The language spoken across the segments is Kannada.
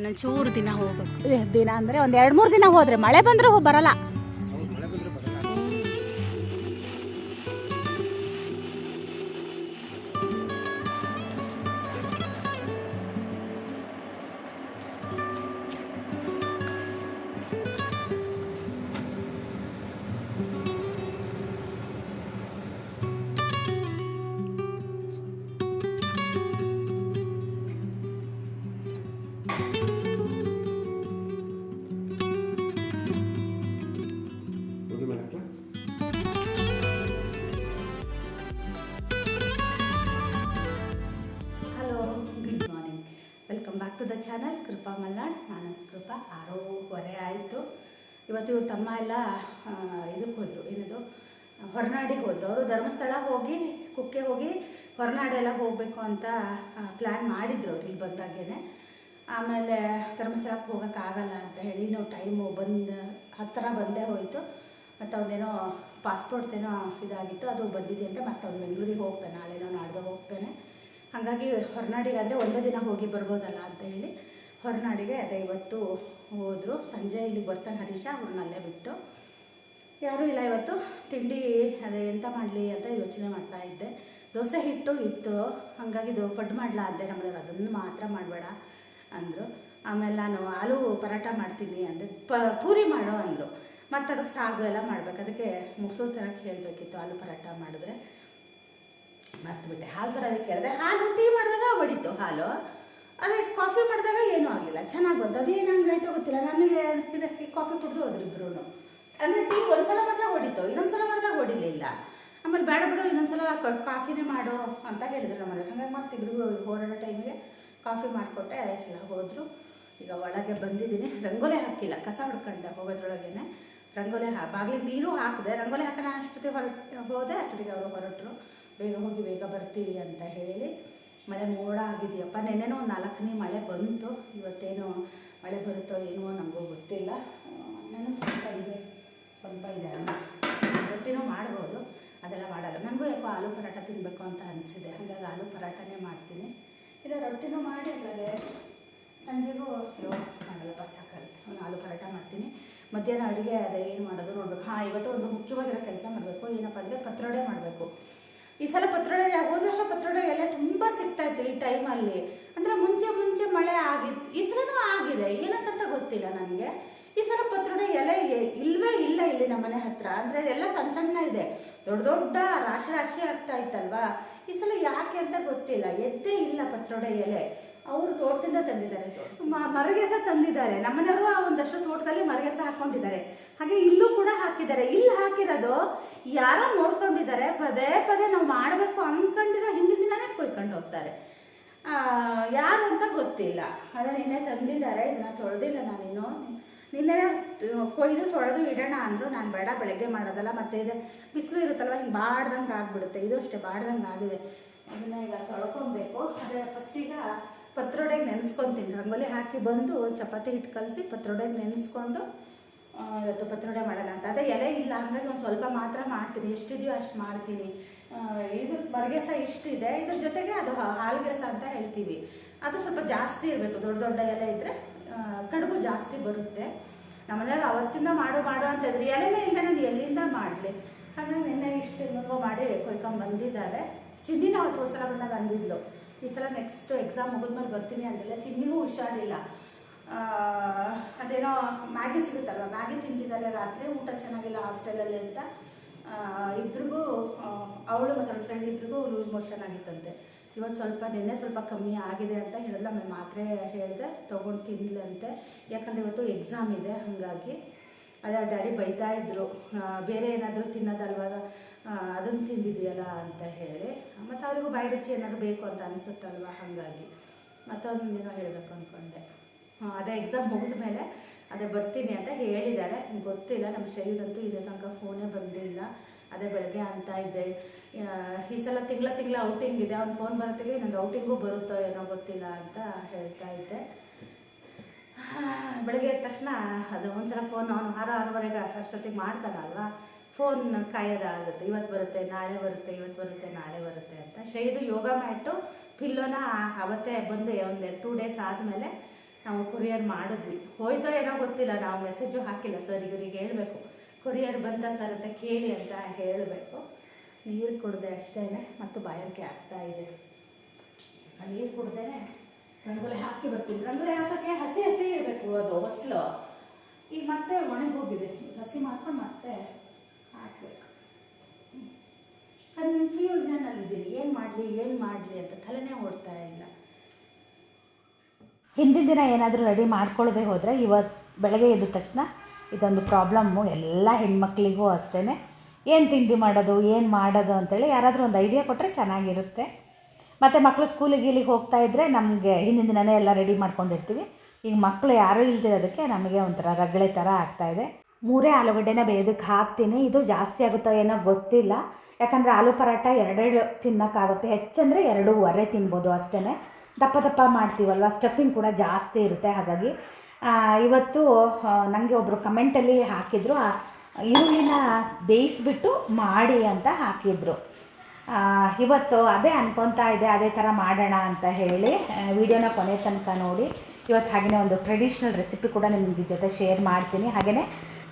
ಇನ್ನೊಂದು ಚೂರು ದಿನ ಹೋಗ್ಬೇಕು. ದಿನ ಅಂದರೆ ಒಂದು ಎರಡು ಮೂರು ದಿನ ಹೋದರೆ ಮಳೆ ಬಂದರೂ ಬರಲ್ಲ. ಆರೂವರೆ ಆಯಿತು. ಇವತ್ತು ಇವ್ರ ತಮ್ಮ ಎಲ್ಲ ಇದಕ್ಕೆ ಹೋದರು, ಏನದು, ಹೊರನಾಡಿಗೆ ಹೋದರು. ಅವರು ಧರ್ಮಸ್ಥಳ ಹೋಗಿ, ಕುಕ್ಕೆ ಹೋಗಿ ಹೊರನಾಡೆಲ್ಲ ಹೋಗಬೇಕು ಅಂತ ಪ್ಲ್ಯಾನ್ ಮಾಡಿದ್ರು ಅವ್ರು ಇಲ್ಲಿ ಬಂದಾಗೇನೆ ಆಮೇಲೆ ಧರ್ಮಸ್ಥಳಕ್ಕೆ ಹೋಗೋಕ್ಕಾಗಲ್ಲ ಅಂತ ಹೇಳಿ ನಾವು ಟೈಮು ಬಂದು ಹತ್ತಿರ ಬಂದೇ ಹೋಯಿತು. ಮತ್ತು ಅವನೇನೋ ಪಾಸ್ಪೋರ್ಟ್ದೇನೋ ಇದಾಗಿತ್ತು, ಅದು ಬಂದಿದೆ ಅಂತ ಮತ್ತೆ ಅವ್ನು ಬೆಂಗಳೂರಿಗೆ ಹೋಗ್ತಾನೆ. ನಾಳೆನೋ ನಾಡ್ದು ಹೋಗ್ತಾನೆ. ಹಾಗಾಗಿ ಹೊರನಾಡಿಗಾದರೆ ಒಂದೇ ದಿನ ಹೋಗಿ ಬರ್ಬೋದಲ್ಲ ಅಂತ ಹೇಳಿ. ಹೊರನಾಡಿಗೆ ಅದೇ ಇವತ್ತು ಹೋದರು. ಸಂಜೆ ಇಲ್ಲಿಗೆ ಬರ್ತಾನೆ ಹರೀಶ, ಅವ್ರನ್ನ ಅಲ್ಲೇ ಬಿಟ್ಟು. ಯಾರೂ ಇಲ್ಲ ಇವತ್ತು. ತಿಂಡಿ ಅದೇ ಎಂತ ಮಾಡಲಿ ಅಂತ ಯೋಚನೆ ಮಾಡ್ತಾ ಇದ್ದೆ. ದೋಸೆ ಹಿಟ್ಟು ಇತ್ತು. ಹಾಗಾಗಿ ಇದು ಪಡ್ಡು ಮಾಡಲಾ ಅಂದೆ ನಮ್ಮನೆಯವ್ರು. ಅದನ್ನು ಮಾತ್ರ ಮಾಡಬೇಡ ಅಂದರು. ಆಮೇಲೆ ನಾನು ಆಲೂ ಪರಾಟ ಮಾಡ್ತೀನಿ ಅಂದರೆ ಪ, ಪೂರಿ ಮಾಡೋ ಅಂದರು. ಮತ್ತು ಅದಕ್ಕೆ ಸಾಗು ಎಲ್ಲ ಮಾಡಬೇಕು. ಅದಕ್ಕೆ ಮುಗಿಸೋ ಥರ ಕೇಳಬೇಕಿತ್ತು ಆಲೂ ಪರಾಟ ಮಾಡಿದ್ರೆ. ಮರ್ತುಬಿಟ್ಟೆ. ಹಾಲು ಅದಕ್ಕೆ ಕೇಳಿದೆ. ಹಾಲು ಟೀ ಮಾಡಿದಾಗ ಹೊಡಿತು ಹಾಲು. ಅದೇ ಕಾಫಿ ಮಾಡಿದಾಗ ಏನೂ ಆಗಿಲ್ಲ. ಚೆನ್ನಾಗಿ ಬಂತು. ಅದೇನು ಹಂಗಾಯ್ತೋ ಗೊತ್ತಿಲ್ಲ. ನನಗೆ ಇದೆ, ಈ ಕಾಫಿ ಕುಡಿದು ಹೋದ್ರು ಇಬ್ರು ಅಂದರೆ ಟೀ ಒಂದ್ಸಲ ಮಾಡಿದಾಗ ಹೊಡಿತು. ಇನ್ನೊಂದ್ಸಲ ಮಾಡಿದಾಗ ಹೊಡಿಲಿಲ್ಲ. ಆಮೇಲೆ ಬೇಡ ಬಿಡು, ಇನ್ನೊಂದ್ಸಲ ಕ- ಕಾಫಿನೇ ಮಾಡು ಅಂತ ಹೇಳಿದ್ರು ನಮ್ಮನೆ ಹಂಗೆ ಮತ್ತೆ ಇಬ್ಬರಿಗೂ ಹೊರಡೋ ಟೈಮಿಗೆ ಕಾಫಿ ಮಾಡಿಕೊಟ್ಟೆ. ಎಲ್ಲ ಹೋದರು. ಈಗ ಒಳಗೆ ಬಂದಿದ್ದೀನಿ. ರಂಗೋಲಿ ಹಾಕಿಲ್ಲ. ಕಸ ಹೊಡ್ಕೊಂಡೆ ಹೋಗೋದ್ರೊಳಗೇನೆ. ರಂಗೋಲಿ ಹಾ ಬಾಗಿಲಿಗೆ ನೀರು ಹಾಕಿದೆ. ರಂಗೋಲಿ ಹಾಕೋಣ ಅಷ್ಟೊತ್ತಿಗೆ ಹೊರಟು ಹೋದೆ. ಅಷ್ಟೊತ್ತಿಗೆ ಅವರು ಹೊರಟರು. ಬೇಗ ಹೋಗಿ, ಬೇಗ ಬರ್ತೀವಿ ಅಂತ ಹೇಳಿ. ಮಳೆ ಮೋಡ ಆಗಿದೆಯಪ್ಪ. ನೆನ್ನೆನೂ ಒಂದು ನಾಲ್ಕನೇ ಮಳೆ ಬಂತು. ಇವತ್ತೇನು ಮಳೆ ಬರುತ್ತೋ ಏನೋ ನಮಗೂ ಗೊತ್ತಿಲ್ಲ. ನಾನು ಸ್ವಲ್ಪ ಇದೆ. ಸ್ವಲ್ಪ ಇದೆ ರೊಟ್ಟಿನೂ ಮಾಡ್ಬೋದು. ಅದೆಲ್ಲ ಮಾಡಲ್ಲ. ನನಗೂ ಯಾಕೋ ಆಲೂ ಪರಾಟ ತಿನ್ನಬೇಕು ಅಂತ ಅನಿಸಿದೆ. ಹಾಗಾಗಿ ಆಲೂ ಪರಾಟನೇ ಮಾಡ್ತೀನಿ. ಇಲ್ಲ ರೊಟ್ಟಿನೂ ಮಾಡಿ ಅದ್ರಾಗೆ ಸಂಜೆಗೂ ಅಯ್ಯೋ, ಮಾಡಲ್ಲಪ್ಪ, ಸಾಕಾಗುತ್ತೆ. ಒಂದು ಆಲೂ ಪರಾಟ ಮಾಡ್ತೀನಿ. ಮಧ್ಯಾಹ್ನ ಅಡುಗೆ ಅದೇ, ಏನು ಮಾಡೋದು ನೋಡಬೇಕು. ಹಾಂ, ಇವತ್ತು ಒಂದು ಮುಖ್ಯವಾಗಿರೋ ಕೆಲಸ ಮಾಡಬೇಕು. ಏನಪ್ಪ ಅಂದರೆ ಪತ್ರೊಡೆ ಮಾಡಬೇಕು. ಈ ಸಲ ಪತ್ರೊಡೆ ಹೋದ ವರ್ಷ ಪತ್ರೊಡೆ ಎಲೆ ತುಂಬ ಸಿಗ್ತಾ ಇತ್ತು ಈ ಟೈಮಲ್ಲಿ. ಅಂದರೆ ಮುಂಚೆ ಮುಂಚೆ ಮಳೆ ಆಗಿತ್ತು. ಈ ಸಲನೂ ಆಗಿದೆ. ಏನಕ್ಕಂತ ಗೊತ್ತಿಲ್ಲ ನನಗೆ. ಈ ಸಲ ಪತ್ರೊಡೆ ಎಲೆ ಇಲ್ವೇ ಇಲ್ಲ ಇಲ್ಲಿ ನಮ್ಮ ಮನೆ ಹತ್ರ. ಅಂದರೆ ಎಲ್ಲ ಸಣ್ಣ ಸಣ್ಣ ಇದೆ. ದೊಡ್ಡ ದೊಡ್ಡ ರಾಶಿ ರಾಶಿ ಆಗ್ತಾ ಇತ್ತಲ್ವಾ ಈ ಸಲ ಯಾಕೆ ಅಂತ ಗೊತ್ತಿಲ್ಲ. ಎದ್ದೇ ಇಲ್ಲ ಪತ್ರೊಡೆ ಎಲೆ. ಅವರು ತೋಟದಿಂದ ತಂದಿದ್ದಾರೆ. ಮರಗೆ ಮರಗೆಸ ತಂದಿದ್ದಾರೆ. ನಮ್ಮನೆಯವರು ಆ ಒಂದಷ್ಟು ತೋಟದಲ್ಲಿ ಮರಗೆಸ ಹಾಕೊಂಡಿದ್ದಾರೆ ಹಾಗೆ ಇಲ್ಲೂ ಕೂಡ ಹಾಕಿದ್ದಾರೆ. ಇಲ್ಲಿ ಹಾಕಿರೋದು ಯಾರೋ ನೋಡ್ಕೊಂಡಿದ್ದಾರೆ. ಪದೇ ಪದೇ ನಾವು ಮಾಡಬೇಕು ಅನ್ಕೊಂಡಿರೋ ಹಿಂದಿನ ದಿನನೇ ಕೊಯ್ಕೊಂಡು ಹೋಗ್ತಾರೆ. ಯಾರು ಅಂತ ಗೊತ್ತಿಲ್ಲ. ಅದೇ ನಿನ್ನೆ ತಂದಿದ್ದಾರೆ. ಇದನ್ನ ತೊಳೆದಿಲ್ಲ ನಾನಿನ್ನು. ನಿನ್ನೆ ಕೊಯ್ದು ತೊಳೆದು ಇಡೋಣ ಅಂದರು. ನಾನು ಬೇಡ, ಬೆಳಗ್ಗೆ ಮಾಡೋದಲ್ಲ. ಮತ್ತೆ ಇದೆ ಬಿಸಿಲು ಇರುತ್ತಲ್ವ? ಹಿಂಗೆ ಬಾಡ್ದಂಗೆ ಆಗಿಬಿಡುತ್ತೆ. ಇದು ಅಷ್ಟೇ, ಬಾಡ್ದಂಗೆ ಆಗಿದೆ. ಇದನ್ನ ಈಗ ತೊಳ್ಕೊಬೇಕು. ಅದೇ ಫಸ್ಟ್ ಈಗ ಪತ್ರೊಡೆಗೆ ನೆನೆಸ್ಕೊತೀನಿ. ರಂಗೋಲಿ ಹಾಕಿ ಬಂದು ಚಪಾತಿ ಹಿಟ್ಟು ಕಲಸಿ ಪತ್ರೊಡೆಗೆ ನೆನೆಸ್ಕೊಂಡು ಇವತ್ತು ಪತ್ರೊಡೆ ಮಾಡೋಣ ಅಂತ. ಅದೇ ಎಲೆ ಇಲ್ಲ ಅಂದರೆ ಒಂದು ಸ್ವಲ್ಪ ಮಾತ್ರ ಮಾಡ್ತೀನಿ. ಎಷ್ಟಿದೆಯೋ ಅಷ್ಟು ಮಾಡ್ತೀನಿ. ಇದು ಮರಗೆಸ ಇಷ್ಟಿದೆ. ಇದ್ರ ಜೊತೆಗೆ ಅದು ಹಾಲ್ಗೆಸ ಅಂತ ಹೇಳ್ತೀವಿ. ಅದು ಸ್ವಲ್ಪ ಜಾಸ್ತಿ ಇರಬೇಕು. ದೊಡ್ಡ ದೊಡ್ಡ ಎಲೆ ಇದ್ದರೆ ಕಡುಬು ಜಾಸ್ತಿ ಬರುತ್ತೆ. ನಮ್ಮನೇಲಿ ಅವತ್ತಿಂದ ಮಾಡು ಮಾಡು ಅಂತ ಇದ್ರೆ ಎಲೆನೇ ಇಲ್ಲ, ನಾನು ಎಲ್ಲಿಂದ ಮಾಡಲಿ. ಹಾಗಾಗಿ ನಿನ್ನೆ ಇಷ್ಟು ಮಾಡಿ ಕೊಯ್ಕೊಂಡು ಬಂದಿದ್ದಾರೆ. ಚಿನ್ನಿನ ಅವತ್ತು ಹೊಸ ಬಂದಾಗ ಅಂದಿದ್ಲು. ಈ ಸಲ ನೆಕ್ಸ್ಟ್ ಎಕ್ಸಾಮ್ ಮುಗಿದ್ಮೇಲೆ ಬರ್ತೀನಿ ಅಂದಿಲ್ಲ ಚಿನ್ನಿಗೂ ಹುಷಾರಿಲ್ಲ. ಅದೇನೋ ಮ್ಯಾಗಿ ಸಿಗುತ್ತಲ್ವ? ಮ್ಯಾಗಿ ತಿಂತಿದ್ದಾರೆ ರಾತ್ರಿ, ಊಟ ಚೆನ್ನಾಗಿಲ್ಲ ಹಾಸ್ಟೆಲಲ್ಲಿ ಅಂತ. ಇಬ್ಬರಿಗೂ ಅವಳು ಮತ್ತು ಅವಳ ಫ್ರೆಂಡ್ ಇಬ್ರಿಗೂ ಲೂಸ್ ಮೋಷನ್ ಆಗಿತ್ತಂತೆ. ಇವತ್ತು ಸ್ವಲ್ಪ ನಿನ್ನೆ ಸ್ವಲ್ಪ ಕಮ್ಮಿ ಆಗಿದೆ ಅಂತ ಹೇಳಿದ್ರೆ ಆಮೇಲೆ ಮಾತ್ರೆ ಹೇಳಿದೆ, ತೊಗೊಂಡು ತಿನ್ನಲಂತೆ ಯಾಕಂದರೆ ಇವತ್ತು ಎಕ್ಸಾಮ್ ಇದೆ, ಹಾಗಾಗಿ. ಅದೇ ಡ್ಯಾಡಿ ಬೈತಾ ಇದ್ದರು ಬೇರೆ ಏನಾದರೂ ತಿನ್ನೋದಲ್ವ ಅದನ್ನು ತಿಂದಿದೆಯಲ್ಲ ಅಂತ ಹೇಳಿ, ಮತ್ತು ಅವ್ರಿಗೂ ಬಾಯಿ ರುಚಿ ಏನಾದ್ರು ಬೇಕು ಅಂತ ಅನಿಸುತ್ತಲ್ವ ಹಾಗಾಗಿ. ಮತ್ತೊಂದು ದಿನ ಹೇಳಬೇಕು ಅಂದ್ಕೊಂಡೆ ಅದೇ ಎಕ್ಸಾಮ್ ಮುಗಿದ ಮೇಲೆ ಅದೇ ಬರ್ತೀನಿ ಅಂತ ಹೇಳಿದ್ದಾರೆ ಗೊತ್ತಿಲ್ಲ, ನಮ್ಮ ಶರೀರಂತೂ ಇದೇ ತನಕ ಫೋನೇ ಬಂದಿಲ್ಲ. ಅದೇ ಬೆಳಗ್ಗೆ ಅಂತ ಇದ್ದೆ. ಈ ಸಲ ತಿಂಗಳ ತಿಂಗಳ ಔಟಿಂಗ್ ಇದೆ. ಅವ್ನು ಫೋನ್ ಬರೋತ್ತಿಗೆ ನಂಗೆ ಔಟಿಂಗು ಬರುತ್ತೋ ಏನೋ ಗೊತ್ತಿಲ್ಲ ಅಂತ ಹೇಳ್ತಾ ಇದ್ದೆ. ಬೆಳಗ್ಗೆ ಎದ್ದ ತಕ್ಷಣ ಅದು ಒಂದ್ಸಲ ಫೋನ್ ಅವನು ಆರು, ಆರೂವರೆಗೆ ಅಷ್ಟೊತ್ತಿಗೆ ಮಾಡ್ತಾನಲ್ವಾ ಫೋನ್ ಕಾಯೋದಾಗುತ್ತೆ ಇವತ್ತು ಬರುತ್ತೆ, ನಾಳೆ ಬರುತ್ತೆ, ಇವತ್ತು ಬರುತ್ತೆ, ನಾಳೆ ಬರುತ್ತೆ ಅಂತ. ಶೈದು ಯೋಗ ಮ್ಯಾಟು ಪಿಲ್ಲೋನ ಅವತ್ತೇ ಬಂದು ಒಂದು ಟೂ ಡೇಸ್ ಆದಮೇಲೆ ನಾವು ಕೊರಿಯರ್ ಮಾಡಿದ್ವಿ. ಹೋಯ್ತೋ ಏನೋ ಗೊತ್ತಿಲ್ಲ, ನಾವು ಮೆಸೇಜು ಹಾಕಿಲ್ಲ. ಸರ್ ಇವರಿಗೆ ಹೇಳಬೇಕು. ಕೊರಿಯರ್ ಬಂತ ಸರ್ ಅಂತ ಕೇಳಿ ಅಂತ ಹೇಳಬೇಕು. ನೀರು ಕುಡ್ದೆ ಅಷ್ಟೇ ಮತ್ತು ಬಾಯಾರಿಕೆ ಆಗ್ತಾ ಇದೆ. ನೀರು ಕುಡ್ದೇ ರಂಗೋಲಿ ಹಾಕಿ ಬರ್ತೀನಿ. ರಂಗೋಲಿ ಹಾಕೋಕ್ಕೆ ಹಸಿ ಹಸಿ ಇರಬೇಕು ಅದು ಹೊಸಲು ಈಗ ಮತ್ತೆ ಒಣಗಿ ಹೋಗಿದೆ. ಈಗ ಹಸಿ ಮಾಡ್ಕೊಂಡು ಮತ್ತೆ ಹಾಕಬೇಕು. ಕನ್ಫ್ಯೂಷನಲ್ಲಿದ್ದೀನಿ ಏನು ಮಾಡಲಿ ಏನು ಮಾಡಲಿ ಅಂತ ತಲೆನೇ ಓಡ್ತಾ ಇಲ್ಲ. ಹಿಂದಿನ ದಿನ ಏನಾದರೂ ರೆಡಿ ಮಾಡ್ಕೊಳ್ಳದೆ ಹೋದರೆ ಇವತ್ತು ಬೆಳಗ್ಗೆ ಎದ್ದ ತಕ್ಷಣ ಇದೊಂದು ಪ್ರಾಬ್ಲಮ್ಮು ಎಲ್ಲ ಹೆಣ್ಮಕ್ಳಿಗೂ ಅಷ್ಟೇ ಏನು ತಿಂಡಿ ಮಾಡೋದು, ಏನು ಮಾಡೋದು ಅಂತೇಳಿ ಯಾರಾದರೂ ಒಂದು ಐಡಿಯಾ ಕೊಟ್ಟರೆ ಚೆನ್ನಾಗಿರುತ್ತೆ. ಮತ್ತು ಮಕ್ಕಳು ಸ್ಕೂಲಿಗೆ ಇಲ್ಲಿಗೆ ಹೋಗ್ತಾ ಇದ್ದರೆ ನಮಗೆ ಹಿಂದಿನ ದಿನವೇ ಎಲ್ಲ ರೆಡಿ ಮಾಡ್ಕೊಂಡಿರ್ತೀವಿ. ಈಗ ಮಕ್ಕಳು ಯಾರೂ ಇಲ್ದಿರೋದಕ್ಕೆ ನಮಗೆ ಒಂಥರ ರಗಳೆ ಥರ ಆಗ್ತಾಯಿದೆ ಮೂರೇ ಆಲೂಗಡ್ಡೆನ ಬೇಯೋದಕ್ಕೆ ಹಾಕ್ತೀನಿ. ಇದು ಜಾಸ್ತಿ ಆಗುತ್ತೋ ಏನೋ ಗೊತ್ತಿಲ್ಲ. ಯಾಕಂದರೆ ಆಲೂ ಪರಾಟ ಎರಡೆರಡು ತಿನ್ನೋಕ್ಕಾಗುತ್ತೆ. ಹೆಚ್ಚಂದರೆ ಎರಡೂವರೆ ತಿನ್ಬೋದು ಅಷ್ಟೇ ದಪ್ಪ ದಪ್ಪ ಮಾಡ್ತೀವಲ್ವ? ಸ್ಟಫಿಂಗ್ ಕೂಡ ಜಾಸ್ತಿ ಇರುತ್ತೆ ಹಾಗಾಗಿ. ಇವತ್ತು ನನಗೆ ಒಬ್ಬರು ಕಮೆಂಟಲ್ಲಿ ಹಾಕಿದರು. ಈರುಳ್ಳಿನ ಬೇಯಿಸ್ಬಿಟ್ಟು ಮಾಡಿ ಅಂತ ಹಾಕಿದರು. ಇವತ್ತು ಅದೇ ಅನ್ಕೊತಾ ಇದೆ, ಅದೇ ಥರ ಮಾಡೋಣ ಅಂತ ಹೇಳಿ ವಿಡಿಯೋನ ಕೊನೆ ತನಕ ನೋಡಿ. ಇವತ್ತು ಹಾಗೆಯೇ ಒಂದು ಟ್ರೆಡಿಷ್ನಲ್ ರೆಸಿಪಿ ಕೂಡ ನಿಮಗೆ ಜೊತೆ ಶೇರ್ ಮಾಡ್ತೀನಿ. ಹಾಗೆಯೇ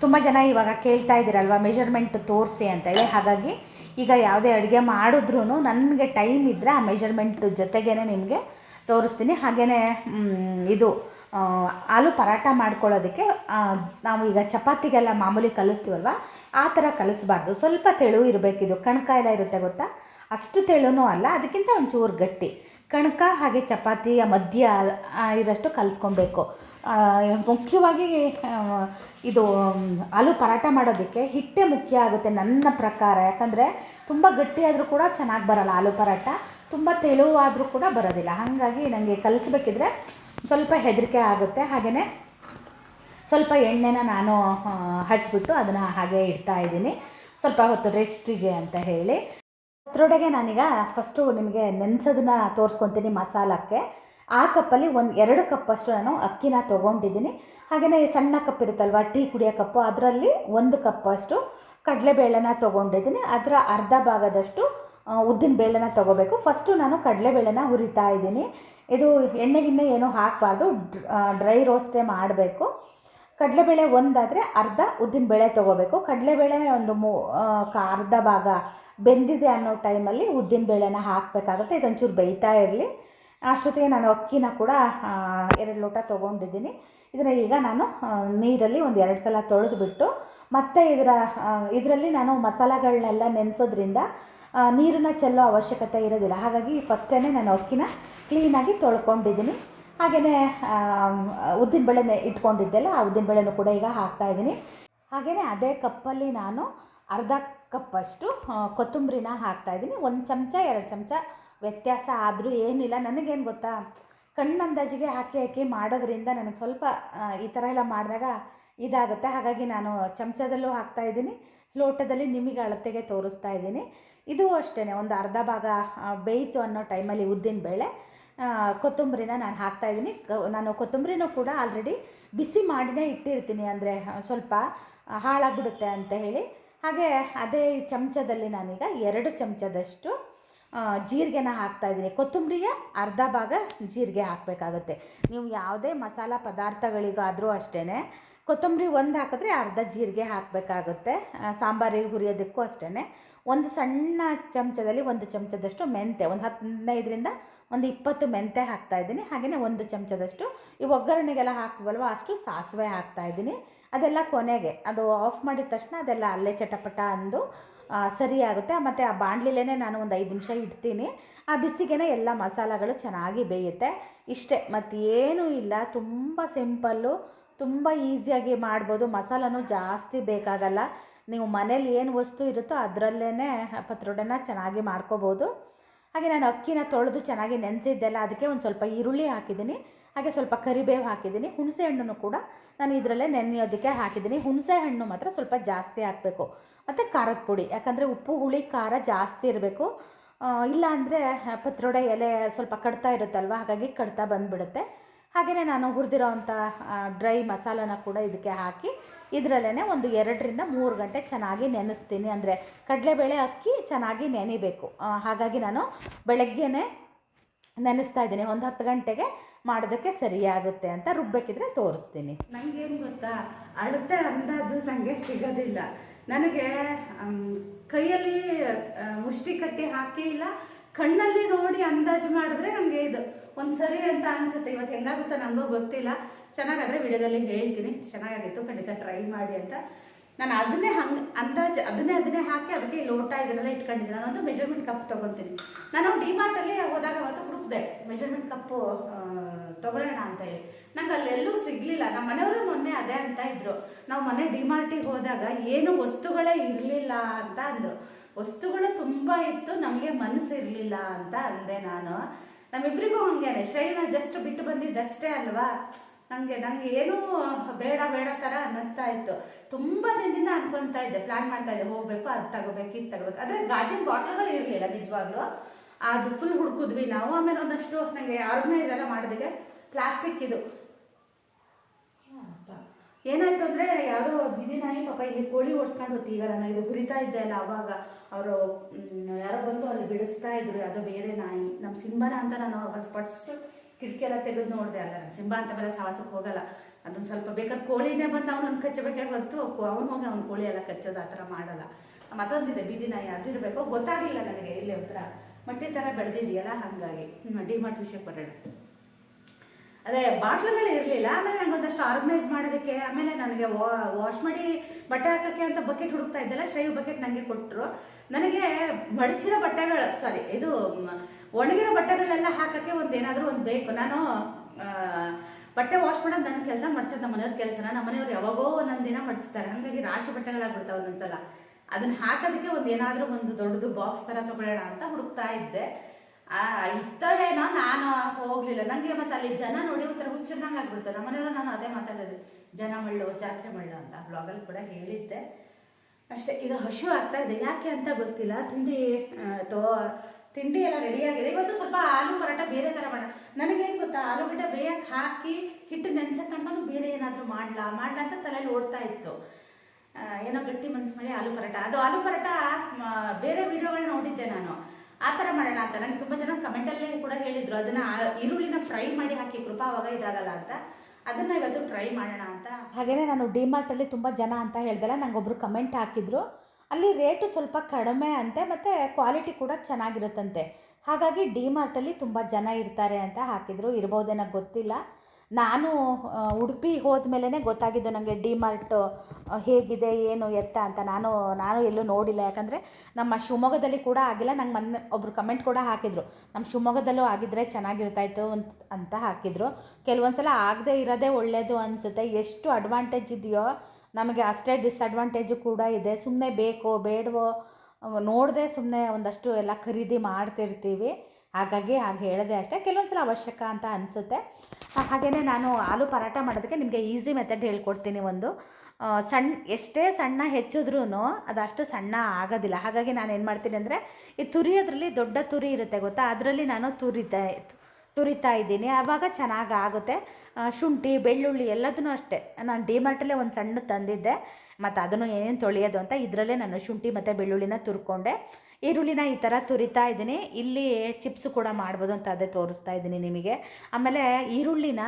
ತುಂಬ ಜನ ಇವಾಗ ಕೇಳ್ತಾ ಇದ್ದೀರಲ್ವ ಮೆಜರ್ಮೆಂಟ್ ತೋರಿಸಿ ಅಂತೇಳಿ ಹಾಗಾಗಿ ಈಗ ಯಾವುದೇ ಅಡುಗೆ ಮಾಡಿದ್ರೂ ನನಗೆ ಟೈಮ್ ಇದ್ದರೆ ಆ ಮೆಜರ್ಮೆಂಟ್ ಜೊತೆಗೇ ನಿಮಗೆ ತೋರಿಸ್ತೀನಿ. ಹಾಗೆಯೇ ಇದು ಆಲೂ ಪರಾಟ ಮಾಡ್ಕೊಳ್ಳೋದಕ್ಕೆ ನಾವು ಈಗ ಚಪಾತಿಗೆಲ್ಲ ಮಾಮೂಲಿ ಕಲಿಸ್ತೀವಲ್ವ, ಆ ಥರ ಕಲಿಸ್ಬಾರ್ದು. ಸ್ವಲ್ಪ ತೆಳು ಇರಬೇಕಿದು. ಕಣಕ ಎಲ್ಲ ಇರುತ್ತೆ ಗೊತ್ತಾ? ಅಷ್ಟು ತೆಳುನೂ ಅಲ್ಲ, ಅದಕ್ಕಿಂತ ಒಂಚೂರು ಗಟ್ಟಿ. ಕಣಕ ಹಾಗೆ ಚಪಾತಿಯ ಮಧ್ಯ ಇರಷ್ಟು ಕಲಿಸ್ಕೊಬೇಕು. ಮುಖ್ಯವಾಗಿ ಇದು ಆಲೂ ಪರಾಟ ಮಾಡೋದಕ್ಕೆ ಹಿಟ್ಟೇ ಮುಖ್ಯ ಆಗುತ್ತೆ ನನ್ನ ಪ್ರಕಾರ. ಯಾಕಂದರೆ ತುಂಬ ಗಟ್ಟಿಯಾದರೂ ಕೂಡ ಚೆನ್ನಾಗಿ ಬರೋಲ್ಲ ಆಲೂ ಪರಾಟ ತುಂಬ ತೆಳುವಾದರೂ ಕೂಡ ಬರೋದಿಲ್ಲ. ಹಾಗಾಗಿ ನನಗೆ ಕಲಿಸ್ಬೇಕಿದ್ರೆ ಸ್ವಲ್ಪ ಹೆದರಿಕೆ ಆಗುತ್ತೆ. ಹಾಗೆಯೇ ಸ್ವಲ್ಪ ಎಣ್ಣೆನ ನಾನು ಹಚ್ಚಿಬಿಟ್ಟು ಅದನ್ನು ಹಾಗೆ ಇಡ್ತಾ ಇದ್ದೀನಿ. ಸ್ವಲ್ಪ ಹೊತ್ತು ರೆಸ್ಟಿಗೆ ಅಂತ ಹೇಳಿ. ಪತ್ರೊಡೆಗೆ ನಾನೀಗ ಫಸ್ಟು ನಿಮಗೆ ನೆನೆಸೋದನ್ನ ತೋರಿಸ್ಕೊತೀನಿ ಮಸಾಲಕ್ಕೆ. ಆ ಕಪ್ಪಲ್ಲಿ ಒಂದು ಎರಡು ಕಪ್ಪಷ್ಟು ನಾನು ಅಕ್ಕಿನ ತೊಗೊಂಡಿದ್ದೀನಿ. ಹಾಗೆಯೇ ಸಣ್ಣ ಕಪ್ ಇರುತ್ತಲ್ವ, ಟೀ ಕುಡಿಯೋ ಕಪ್ಪು, ಅದರಲ್ಲಿ ಒಂದು ಕಪ್ಪಷ್ಟು ಕಡಲೆಬೇಳೆನ ತೊಗೊಂಡಿದ್ದೀನಿ. ಅದರ ಅರ್ಧ ಭಾಗದಷ್ಟು ಉದ್ದಿನ ಬೇಳೆನ ತೊಗೋಬೇಕು. ಫಸ್ಟು ನಾನು ಕಡಲೆಬೇಳೆನ ಹುರಿತಾ ಇದ್ದೀನಿ. ಇದು ಎಣ್ಣೆಗಿಣ್ಣೆ ಏನೂ ಹಾಕಬಾರ್ದು ಡ್ರೈ ರೋಸ್ಟೇ ಮಾಡಬೇಕು. ಕಡಲೆಬೇಳೆ ಒಂದಾದರೆ ಅರ್ಧ ಉದ್ದಿನಬೇಳೆ ತೊಗೋಬೇಕು. ಕಡಲೆಬೇಳೆ ಒಂದು ಮೂ ಅರ್ಧ ಭಾಗ ಬೆಂದಿದೆ ಅನ್ನೋ ಟೈಮಲ್ಲಿ ಉದ್ದಿನಬೇಳೆನ ಹಾಕಬೇಕಾಗುತ್ತೆ. ಇದೊಂಚೂರು ಬೇಯ್ತಾ ಇರಲಿ. ಅಷ್ಟೊತ್ತಿಗೆ ನಾನು ಅಕ್ಕಿನ ಕೂಡ ಎರಡು ಲೋಟ ತೊಗೊಂಡಿದ್ದೀನಿ. ಇದನ್ನು ಈಗ ನಾನು ನೀರಲ್ಲಿ ಒಂದು ಎರಡು ಸಲ ತೊಳೆದುಬಿಟ್ಟು, ಮತ್ತು ಇದರ ಇದರಲ್ಲಿ ನಾನು ಮಸಾಲೆಗಳನ್ನೆಲ್ಲ ನೆನೆಸೋದ್ರಿಂದ ನೀರನ್ನ ಚೆಲ್ಲೋ ಅವಶ್ಯಕತೆ ಇರೋದಿಲ್ಲ. ಹಾಗಾಗಿ ಫಸ್ಟೇ ನಾನು ಅಕ್ಕಿನ ಕ್ಲೀನಾಗಿ ತೊಳ್ಕೊಂಡಿದ್ದೀನಿ. ಹಾಗೆಯೇ ಉದ್ದಿನಬೇಳೆ ಇಟ್ಕೊಂಡಿದ್ದೆಲ್ಲ ಆ ಉದ್ದಿನಬೇಳೆನೂ ಕೂಡ ಈಗ ಹಾಕ್ತಾ ಇದ್ದೀನಿ. ಹಾಗೆಯೇ ಅದೇ ಕಪ್ಪಲ್ಲಿ ನಾನು ಅರ್ಧ ಕಪ್ಪಷ್ಟು ಕೊತ್ತಂಬ್ರಿನ ಹಾಕ್ತಾ ಇದ್ದೀನಿ. ಒಂದು ಚಮಚ, ಎರಡು ಚಮಚ ವ್ಯತ್ಯಾಸ ಆದರೂ ಏನಿಲ್ಲ. ನನಗೇನು ಗೊತ್ತಾ, ಕಣ್ಣಂದಾಜಿಗೆ ಹಾಕಿ ಹಾಕಿ ಮಾಡೋದ್ರಿಂದ ನನಗೆ ಸ್ವಲ್ಪ ಈ ಥರ ಎಲ್ಲ ಮಾಡಿದಾಗ ಇದಾಗುತ್ತೆ. ಹಾಗಾಗಿ ನಾನು ಚಮಚದಲ್ಲೂ ಹಾಕ್ತಾ ಇದ್ದೀನಿ. ಲೋಟದಲ್ಲಿ ನಿಮಗೆ ಅಳತೆಗೆ ತೋರಿಸ್ತಾ ಇದ್ದೀನಿ. ಇದು ಅಷ್ಟೇ ಒಂದು ಅರ್ಧ ಭಾಗ ಬೇಯಿತು ಅನ್ನೋ ಟೈಮಲ್ಲಿ ಉದ್ದಿನಬೇಳೆ ಕೊತ್ತಂಬರಿನ ನಾನು ಹಾಕ್ತಾಯಿದ್ದೀನಿ ನಾನು ಕೊತ್ತಂಬರಿನೂ ಕೂಡ ಆಲ್ರೆಡಿ ಬಿಸಿ ಮಾಡಿನೇ ಇಟ್ಟಿರ್ತೀನಿ ಅಂದರೆ ಸ್ವಲ್ಪ ಹಾಳಾಗ್ಬಿಡುತ್ತೆ ಅಂತ ಹೇಳಿ. ಹಾಗೆ ಅದೇ ಚಮಚದಲ್ಲಿ ನಾನೀಗ ಎರಡು ಚಮಚದಷ್ಟು ಜೀರಿಗೆನ ಹಾಕ್ತಾಯಿದ್ದೀನಿ ಕೊತ್ತಂಬರಿಯ ಅರ್ಧ ಭಾಗ ಜೀರಿಗೆ ಹಾಕಬೇಕಾಗುತ್ತೆ. ನೀವು ಯಾವುದೇ ಮಸಾಲ ಪದಾರ್ಥಗಳಿಗಾದರೂ ಅಷ್ಟೇ ಕೊತ್ತಂಬರಿ ಒಂದು ಹಾಕಿದ್ರೆ ಅರ್ಧ ಜೀರಿಗೆ ಹಾಕಬೇಕಾಗುತ್ತೆ. ಸಾಂಬಾರಿಗೆ ಹುರಿಯೋದಕ್ಕೂ ಅಷ್ಟೇ ಒಂದು ಸಣ್ಣ ಚಮಚದಲ್ಲಿ ಒಂದು ಚಮಚದಷ್ಟು ಮೆಂತೆ ಒಂದು ಹದಿನೈದರಿಂದ ಒಂದು ಇಪ್ಪತ್ತು ಮೆಂತೆ ಹಾಕ್ತಾಯಿದ್ದೀನಿ ಹಾಗೆಯೇ ಒಂದು ಚಮಚದಷ್ಟು ಈ ಒಗ್ಗರಣೆಗೆಲ್ಲ ಹಾಕ್ತೀವಲ್ವ, ಅಷ್ಟು ಸಾಸಿವೆ ಹಾಕ್ತಾಯಿದ್ದೀನಿ ಅದೆಲ್ಲ ಕೊನೆಗೆ, ಅದು ಆಫ್ ಮಾಡಿದ ತಕ್ಷಣ ಅದೆಲ್ಲ ಅಲ್ಲೇ ಚಟಪಟ ಅಂದು ಸರಿಯಾಗುತ್ತೆ. ಮತ್ತು ಆ ಬಾಣಲಿಲೇ ನಾನು ಒಂದು ಐದು ನಿಮಿಷ ಇಡ್ತೀನಿ. ಆ ಬಿಸಿಗೆನೇ ಎಲ್ಲ ಮಸಾಲಗಳು ಚೆನ್ನಾಗಿ ಬೇಯುತ್ತೆ. ಇಷ್ಟೇ ಮತ್ತು ಏನೂ ಇಲ್ಲ. ತುಂಬ ಸಿಂಪಲ್ಲು, ತುಂಬ ಈಸಿಯಾಗಿ ಮಾಡ್ಬೋದು. ಮಸಾಲನೂ ಜಾಸ್ತಿ ಬೇಕಾಗಲ್ಲ. ನೀವು ಮನೇಲಿ ಏನು ವಸ್ತು ಇರುತ್ತೋ ಅದರಲ್ಲೇ ಪತ್ರೊಡೆನ ಚೆನ್ನಾಗಿ ಮಾಡ್ಕೋಬೋದು. ಹಾಗೆ ನಾನು ಅಕ್ಕಿನ ತೊಳೆದು ಚೆನ್ನಾಗಿ ನೆನೆಸಿದ್ದೆಲ್ಲ ಅದಕ್ಕೆ ಒಂದು ಸ್ವಲ್ಪ ಈರುಳ್ಳಿ ಹಾಕಿದ್ದೀನಿ. ಹಾಗೆ ಸ್ವಲ್ಪ ಕರಿಬೇವು ಹಾಕಿದ್ದೀನಿ. ಹುಣಸೆ ಹಣ್ಣನ್ನು ಕೂಡ ನಾನು ಇದರಲ್ಲೇ ನೆನೆಯೋದಕ್ಕೆ ಹಾಕಿದ್ದೀನಿ. ಹುಣಸೆ ಹಣ್ಣು ಮಾತ್ರ ಸ್ವಲ್ಪ ಜಾಸ್ತಿ ಹಾಕಬೇಕು. ಮತ್ತು ಖಾರದ ಪುಡಿ, ಯಾಕಂದರೆ ಉಪ್ಪು, ಹುಳಿ, ಖಾರ ಜಾಸ್ತಿ ಇರಬೇಕು. ಇಲ್ಲಾಂದರೆ ಪತ್ರೊಡೆ ಎಲೆ ಸ್ವಲ್ಪ ಕಡ್ತಾ ಇರುತ್ತಲ್ವ, ಹಾಗಾಗಿ ಕಡ್ತಾ ಬಂದುಬಿಡುತ್ತೆ. ಹಾಗೆಯೇ ನಾನು ಹುರಿದಿರೋವಂಥ ಡ್ರೈ ಮಸಾಲಾನ ಕೂಡ ಇದಕ್ಕೆ ಹಾಕಿ ಇದರಲ್ಲೇ ಒಂದು ಎರಡರಿಂದ ಮೂರು ಗಂಟೆ ಚೆನ್ನಾಗಿ ನೆನೆಸ್ತೀನಿ. ಅಂದರೆ ಕಡಲೆಬೇಳೆ ಅಕ್ಕಿ ಚೆನ್ನಾಗಿ ನೆನಿಬೇಕು. ಹಾಗಾಗಿ ನಾನು ಬೆಳಗ್ಗೆನೇ ನೆನೆಸ್ತಾ ಇದ್ದೀನಿ. ಒಂದು ಹತ್ತು ಗಂಟೆಗೆ ಮಾಡೋದಕ್ಕೆ ಸರಿಯಾಗುತ್ತೆ ಅಂತ ರುಬ್ಬಬೇಕಿದ್ರೆ ತೋರಿಸ್ತೀನಿ. ನನಗೇನು ಗೊತ್ತಾ? ಅಳತೆ ಅಂದಾಜು ನನಗೆ ಸಿಗೋದಿಲ್ಲ. ನನಗೆ ಕೈಯಲ್ಲಿ ಮುಷ್ಟಿ ಕಟ್ಟಿ ಹಾಕಿ ಇಲ್ಲ. ಕಣ್ಣಲ್ಲಿ ನೋಡಿ ಅಂದಾಜು ಮಾಡಿದ್ರೆ ನನಗೆ ಇದು ಒಂದು ಸರಿ ಅಂತ ಅನಿಸುತ್ತೆ. ಇವತ್ತು ಹೆಂಗಾಗುತ್ತೋ ನನಗೂ ಗೊತ್ತಿಲ್ಲ. ಚೆನ್ನಾಗಾದ್ರೆ ವಿಡಿಯೋದಲ್ಲಿ ಹೇಳ್ತೀನಿ. ಚೆನ್ನಾಗಾಗಿತ್ತು, ಖಂಡಿತ ಟ್ರೈ ಮಾಡಿ ಅಂತ. ನಾನು ಅದನ್ನೇ ಹಂಗೆ ಅಂದಾಜು, ಅದನ್ನೇ ಅದನ್ನೇ ಹಾಕಿ ಅದಕ್ಕೆ ಲೋಟ ಇದನ್ನೆಲ್ಲ ಇಟ್ಕೊಂಡಿದ್ದೀನಿ ನಾನೊಂದು ಮೆಜರ್ಮೆಂಟ್ ಕಪ್ ತೊಗೊತೀನಿ. ನಾನು ಡಿಮಾರ್ಟಲ್ಲಿ ಹೋದಾಗ ಅವತ್ತು ಹುಡುಕ್ದೆ ಮೆಜರ್ಮೆಂಟ್ ಕಪ್ಪು ತೊಗೊಳ್ಳೋಣ ಅಂತ ಹೇಳಿ. ನಂಗೆ ಅಲ್ಲೆಲ್ಲೂ ಸಿಗಲಿಲ್ಲ. ನಮ್ಮ ಮನೆಯವರು ಮೊನ್ನೆ ಅದೇ ಅಂತ ಇದ್ರು. ನಾವು ಮೊನ್ನೆ ಡಿಮಾರ್ಟಿಗೆ ಹೋದಾಗ ಏನು ವಸ್ತುಗಳೇ ಇರಲಿಲ್ಲ ಅಂತ ಅಂದರು. ವಸ್ತುಗಳು ತುಂಬ ಇತ್ತು, ನಮಗೆ ಮನಸ್ಸು ಇರಲಿಲ್ಲ ಅಂತ ಅಂದೆ ನಾನು. ನಮ್ಮಿಬ್ರಿಗೂ ಹಂಗೇನೆ. ಶೈನ ಜಸ್ಟ್ ಬಿಟ್ಟು ಬಂದಿದ್ದಷ್ಟೇ ಅಲ್ವಾ? ನನಗೆ ನನಗೆ ಏನೂ ಬೇಡ ಬೇಡ ಥರ ಅನ್ನಿಸ್ತಾ ಇತ್ತು. ತುಂಬ ದಿನದಿಂದ ಅನ್ಕೊಂತಾ ಇದ್ದೆ ಪ್ಲಾನ್ ಮಾಡ್ತಾ ಇದ್ದೆ, ಹೋಗ್ಬೇಕು, ಅದು ತಗೋಬೇಕು, ಇದು ತಗೋಬೇಕು. ಆದರೆ ಗಾಜಿನ ಬಾಟ್ಲ್ಗಳು ಇರಲಿಲ್ಲ ನಿಜವಾಗ್ಲೂ. ಅದು ಫುಲ್ ಹುಡ್ಕಿದ್ವಿ ನಾವು. ಆಮೇಲೆ ಒಂದಷ್ಟು ನನಗೆ ಆರ್ಗನೈಸ್ ಎಲ್ಲ ಮಾಡಿದೆ ಪ್ಲಾಸ್ಟಿಕ್ ಇದು? ಏನಾಯ್ತು ಅಂದ್ರೆ ಯಾವುದೋ ಬಿದಿ ನಾಯಿ ಪಾಪ ಇಲ್ಲಿ ಕೋಳಿ ಓಡಿಸ್ಕೊಂಡು ಹೋಗ್ತಿ ಈಗ ನಾನು ಇದು ಹುರಿತಾ ಇದ್ದೆ ಅಲ್ಲ ಅವಾಗ. ಅವರು ಯಾರೋ ಬಂದು ಅಲ್ಲಿ ಬಿಡಿಸ್ತಾ ಇದ್ರು, ಯಾವುದೋ ಬೇರೆ ನಾಯಿ. ನಮ್ಮ ಸಿಂಬನ ಅಂತ ನಾನು ಫಸ್ಟ್ ಕಿಟಕಿ ಎಲ್ಲ ತೆಗೆದು ನೋಡಿದೆ ಅಲ್ಲ ನಮ್ಮ ಸಿಂಬ ಅಂತ ಮೇಲೆ ಸಾಹಸಕ್ಕೆ ಹೋಗಲ್ಲ. ಅದೊಂದು ಸ್ವಲ್ಪ ಬೇಕಾದ್ರೆ ಕೋಳಿನೇ ಬಂದು ಅವನನ್ನು ಕಚ್ಚಬೇಕಾಗಿ ಹೊರತು ಅವನು ಹೋಗಿ ಅವ್ನ ಕೋಳಿ ಎಲ್ಲ ಕಚ್ಚೋದು ಆ ಥರ ಮಾಡಲ್ಲ. ಮತ್ತೊಂದಿದೆ, ಬೀದಿ ನಾಯಿ ಅದಿರಬೇಕು. ಗೊತ್ತಾಗಲಿಲ್ಲ ನನಗೆ ಇಲ್ಲಿ ಹತ್ರ. ಮಟ್ಟಿ ಥರ ಬೆಳೆದಿದೆಯಲ್ಲ, ಹಾಗಾಗಿ. ಡಿಮಾರ್ಟ್ ವಿಷಯಕ್ಕೆ ಬರೋಣ. ಅದೇ ಬಾಟ್ಲುಗಳು ಇರಲಿಲ್ಲ, ಆಮೇಲೆ ನನಗೆ ಒಂದಷ್ಟು ಆರ್ಗನೈಸ್ ಮಾಡೋದಕ್ಕೆ, ಆಮೇಲೆ ನನಗೆ ವಾಶ್ ಮಾಡಿ ಬಟ್ಟೆ ಹಾಕೋಕ್ಕೆ ಅಂತ ಬಕೆಟ್ ಹುಡುಕ್ತಾ ಇದ್ದಲ್ಲ ಶೈವ್ ಬಕೆಟ್ ನನಗೆ ಕೊಟ್ಟರು ನನಗೆ ಮಡಚಿರೋ ಬಟ್ಟೆಗಳು ಸಾರಿ ಇದು ಒಣಗಿರೋ ಬಟ್ಟೆಗಳೆಲ್ಲ ಹಾಕೋಕ್ಕೆ ಒಂದು ಏನಾದರೂ ಒಂದು ಬೇಕು. ನಾನು ಬಟ್ಟೆ ವಾಶ್ ಮಾಡೋದು ನನ್ನ ಕೆಲಸ ಮಡ್ಚೋದು ನಮ್ಮ ಮನೆಯವ್ರ ಕೆಲಸನ. ನಮ್ಮ ಮನೆಯವ್ರು ಯಾವಾಗೋ ಒಂದೊಂದು ದಿನ ಮಡ್ಚ್ತಾರೆ. ಹಾಗಾಗಿ ರಾಶಿ ಬಟ್ಟೆಗಳಾಗ್ಬಿಡ್ತಾವೆ ಒಂದೊಂದ್ಸಲ. ಅದನ್ನ ಹಾಕೋದಕ್ಕೆ ಒಂದು ಏನಾದರೂ ಒಂದು ದೊಡ್ಡದು ಬಾಕ್ಸ್ ಥರ ತೊಗೊಳ್ಳೋಣ ಅಂತ ಹುಡುಕ್ತಾ ಇದ್ದೆ. ಆ, ಇತ್ತವೇನೋ ನಾನು ಹೋಗ್ಲಿಲ್ಲ. ನಂಗೆ ಮತ್ತೆ ಅಲ್ಲಿ ಜನ ನೋಡಿ ಒಂಥರ ಹುಚ್ಚಿರ್ದಂಗೆ ಆಗ್ಬಿಡ್ತು. ನಮ್ಮ ಮನೆಯವರು ನಾನು ಅದೇ ಮಾತಾಡೋದು ಜನ ಮಳ್ಳು ಜಾತ್ರೆ ಮಳ್ಳು ಅಂತ ಬ್ಲಾಗಲ್ಲಿ ಕೂಡ ಹೇಳಿದ್ದೆ. ಅಷ್ಟೇ ಈಗ ಹಶು ಆಗ್ತಾ ಇದೆ. ಯಾಕೆ ಅಂತ ಗೊತ್ತಿಲ್ಲ. ತಿಂಡಿ ತೋ ತಿಂಡಿ ಎಲ್ಲ ರೆಡಿ ಆಗಿದೆ. ಇವತ್ತು ಸ್ವಲ್ಪ ಆಲೂ ಪರೋಟ ಬೇರೆ ಥರ ಮಾಡೋಣ ನನಗೇನು ಗೊತ್ತಾ? ಆಲೂಗಡ್ಡೆ ಬೇಯಕ್ಕೆ ಹಾಕಿ ಹಿಟ್ಟು ನೆನ್ಸಕ್ಕೆ ಬೇರೆ ಏನಾದರೂ ಮಾಡ್ಲಾ? ಮಾಡ್ಲಾ ಅಂತ ತಲೆಯಲ್ಲಿ ಓಡ್ತಾ ಇತ್ತು. ಏನೋ ಗಟ್ಟಿ ಮನ್ಸು ಮಾಡಿ ಆಲೂ ಪರೋಟ. ಅದು ಆಲೂ ಪರೋಟ ಬೇರೆ ವಿಡಿಯೋಗಳನ್ನ ನೋಡಿದ್ದೆ ನಾನು. ಆ ಥರ ಮಾಡೋಣ ಅಂತ. ನನಗೆ ತುಂಬ ಜನ ಕಮೆಂಟಲ್ಲೇ ಕೂಡ ಹೇಳಿದರು, ಅದನ್ನ ಈರುಳ್ಳಿನ ಫ್ರೈ ಮಾಡಿ ಹಾಕಿ, ಕೃಪಾ ಅವಾಗ ಇದಾಗಲ್ಲ ಅಂತ. ಅದನ್ನ ಇವತ್ತು ಟ್ರೈ ಮಾಡೋಣ ಅಂತ. ಹಾಗೆಯೇ ನಾನು ಡಿಮಾರ್ಟಲ್ಲಿ ತುಂಬ ಜನ ಅಂತ ಹೇಳ್ದಲ್ಲ ಒಬ್ಬರು ಕಮೆಂಟ್ ಹಾಕಿದ್ರು. ಅಲ್ಲಿ ರೇಟು ಸ್ವಲ್ಪ ಕಡಿಮೆ ಅಂತೆ, ಮತ್ತು ಕ್ವಾಲಿಟಿ ಕೂಡ ಚೆನ್ನಾಗಿರುತ್ತಂತೆ. ಹಾಗಾಗಿ ಡಿಮಾರ್ಟಲ್ಲಿ ತುಂಬ ಜನ ಇರ್ತಾರೆ ಅಂತ ಹಾಕಿದ್ರು. ಇರ್ಬೋದೇನೋ ಗೊತ್ತಿಲ್ಲ. ನಾನು ಉಡುಪಿ ಹೋದ್ಮೇಲೆ ಗೊತ್ತಾಗಿದ್ದು ನನಗೆ ಡಿ ಡಿಮಾರ್ಟ್ ಹೇಗಿದೆ, ಏನು ಎತ್ತ ಅಂತ. ನಾನು ನಾನು ಎಲ್ಲೂ ನೋಡಿಲ್ಲ. ಯಾಕಂದರೆ ನಮ್ಮ ಶಿವಮೊಗ್ಗದಲ್ಲಿ ಕೂಡ ಆಗಿಲ್ಲ. ನಂಗೆ ಮೊನ್ನೆ ಒಬ್ರು ಕಮೆಂಟ್ ಕೂಡ ಹಾಕಿದರು. ನಮ್ಮ ಶಿವಮೊಗ್ಗದಲ್ಲೂ ಆಗಿದ್ದರೆ ಚೆನ್ನಾಗಿರ್ತಾಯಿತ್ತು ಅಂತ ಅಂತ ಹಾಕಿದರು. ಕೆಲವೊಂದು ಸಲ ಆಗದೆ ಇರೋದೇ ಒಳ್ಳೆಯದು ಅನಿಸುತ್ತೆ. ಎಷ್ಟು ಅಡ್ವಾಂಟೇಜ್ ಇದೆಯೋ, ನಮಗೆ ಅಷ್ಟೇ ಡಿಸ್ಅಡ್ವಾಂಟೇಜು ಕೂಡ ಇದೆ. ಸುಮ್ಮನೆ ಬೇಕೋ, ಬೇಡವೋ ನೋಡದೆ ಸುಮ್ಮನೆ ಒಂದಷ್ಟು ಎಲ್ಲ ಖರೀದಿ ಮಾಡ್ತಿರ್ತೀವಿ. ಹಾಗಾಗಿ ಹಾಗೆ ಹೇಳಿದೆ ಅಷ್ಟೇ. ಕೆಲವೊಂದು ಸಲ ಅವಶ್ಯಕ ಅಂತ ಅನಿಸುತ್ತೆ. ಹಾಗೆಯೇ ನಾನು ಆಲೂ ಪರಾಟ ಮಾಡೋದಕ್ಕೆ ನಿಮಗೆ ಈಸಿ ಮೆಥಡ್ ಹೇಳ್ಕೊಡ್ತೀನಿ ಒಂದು. ಸಣ್ಣ ಎಷ್ಟೇ ಸಣ್ಣ ಹೆಚ್ಚಿದ್ರೂ ಅದಷ್ಟು ಸಣ್ಣ ಆಗೋದಿಲ್ಲ. ಹಾಗಾಗಿ ನಾನು ಏನು ಮಾಡ್ತೀನಿ ಅಂದರೆ ಈ ತುರಿಯೋದ್ರಲ್ಲಿ ದೊಡ್ಡ ತುರಿ ಇರುತ್ತೆ ಗೊತ್ತಾ? ಅದರಲ್ಲಿ ನಾನು ತುರಿತಾ ತುರಿತಾ ಇದ್ದೀನಿ. ಆವಾಗ ಚೆನ್ನಾಗಿ ಆಗುತ್ತೆ. ಶುಂಠಿ, ಬೆಳ್ಳುಳ್ಳಿ ಎಲ್ಲದನ್ನೂ ಅಷ್ಟೇ. ನಾನು ಡಿಮಾರ್ಟಲ್ಲೇ ಒಂದು ಸಣ್ಣ ತಂದಿದ್ದೆ. ಮತ್ತು ಅದನ್ನು ಏನೇನು ತೊಳೆಯೋದು ಅಂತ ಇದರಲ್ಲೇ ನಾನು ಶುಂಠಿ ಮತ್ತು ಬೆಳ್ಳುಳ್ಳಿನ ತುರ್ಕೊಂಡೆ. ಈರುಳ್ಳಿನ ಈ ಥರ ತುರಿತಾ ಇದ್ದೀನಿ. ಇಲ್ಲಿ ಚಿಪ್ಸು ಕೂಡ ಮಾಡ್ಬೋದು ಅಂತ ಅದೇ ತೋರಿಸ್ತಾ ಇದ್ದೀನಿ ನಿಮಗೆ. ಆಮೇಲೆ ಈರುಳ್ಳಿನ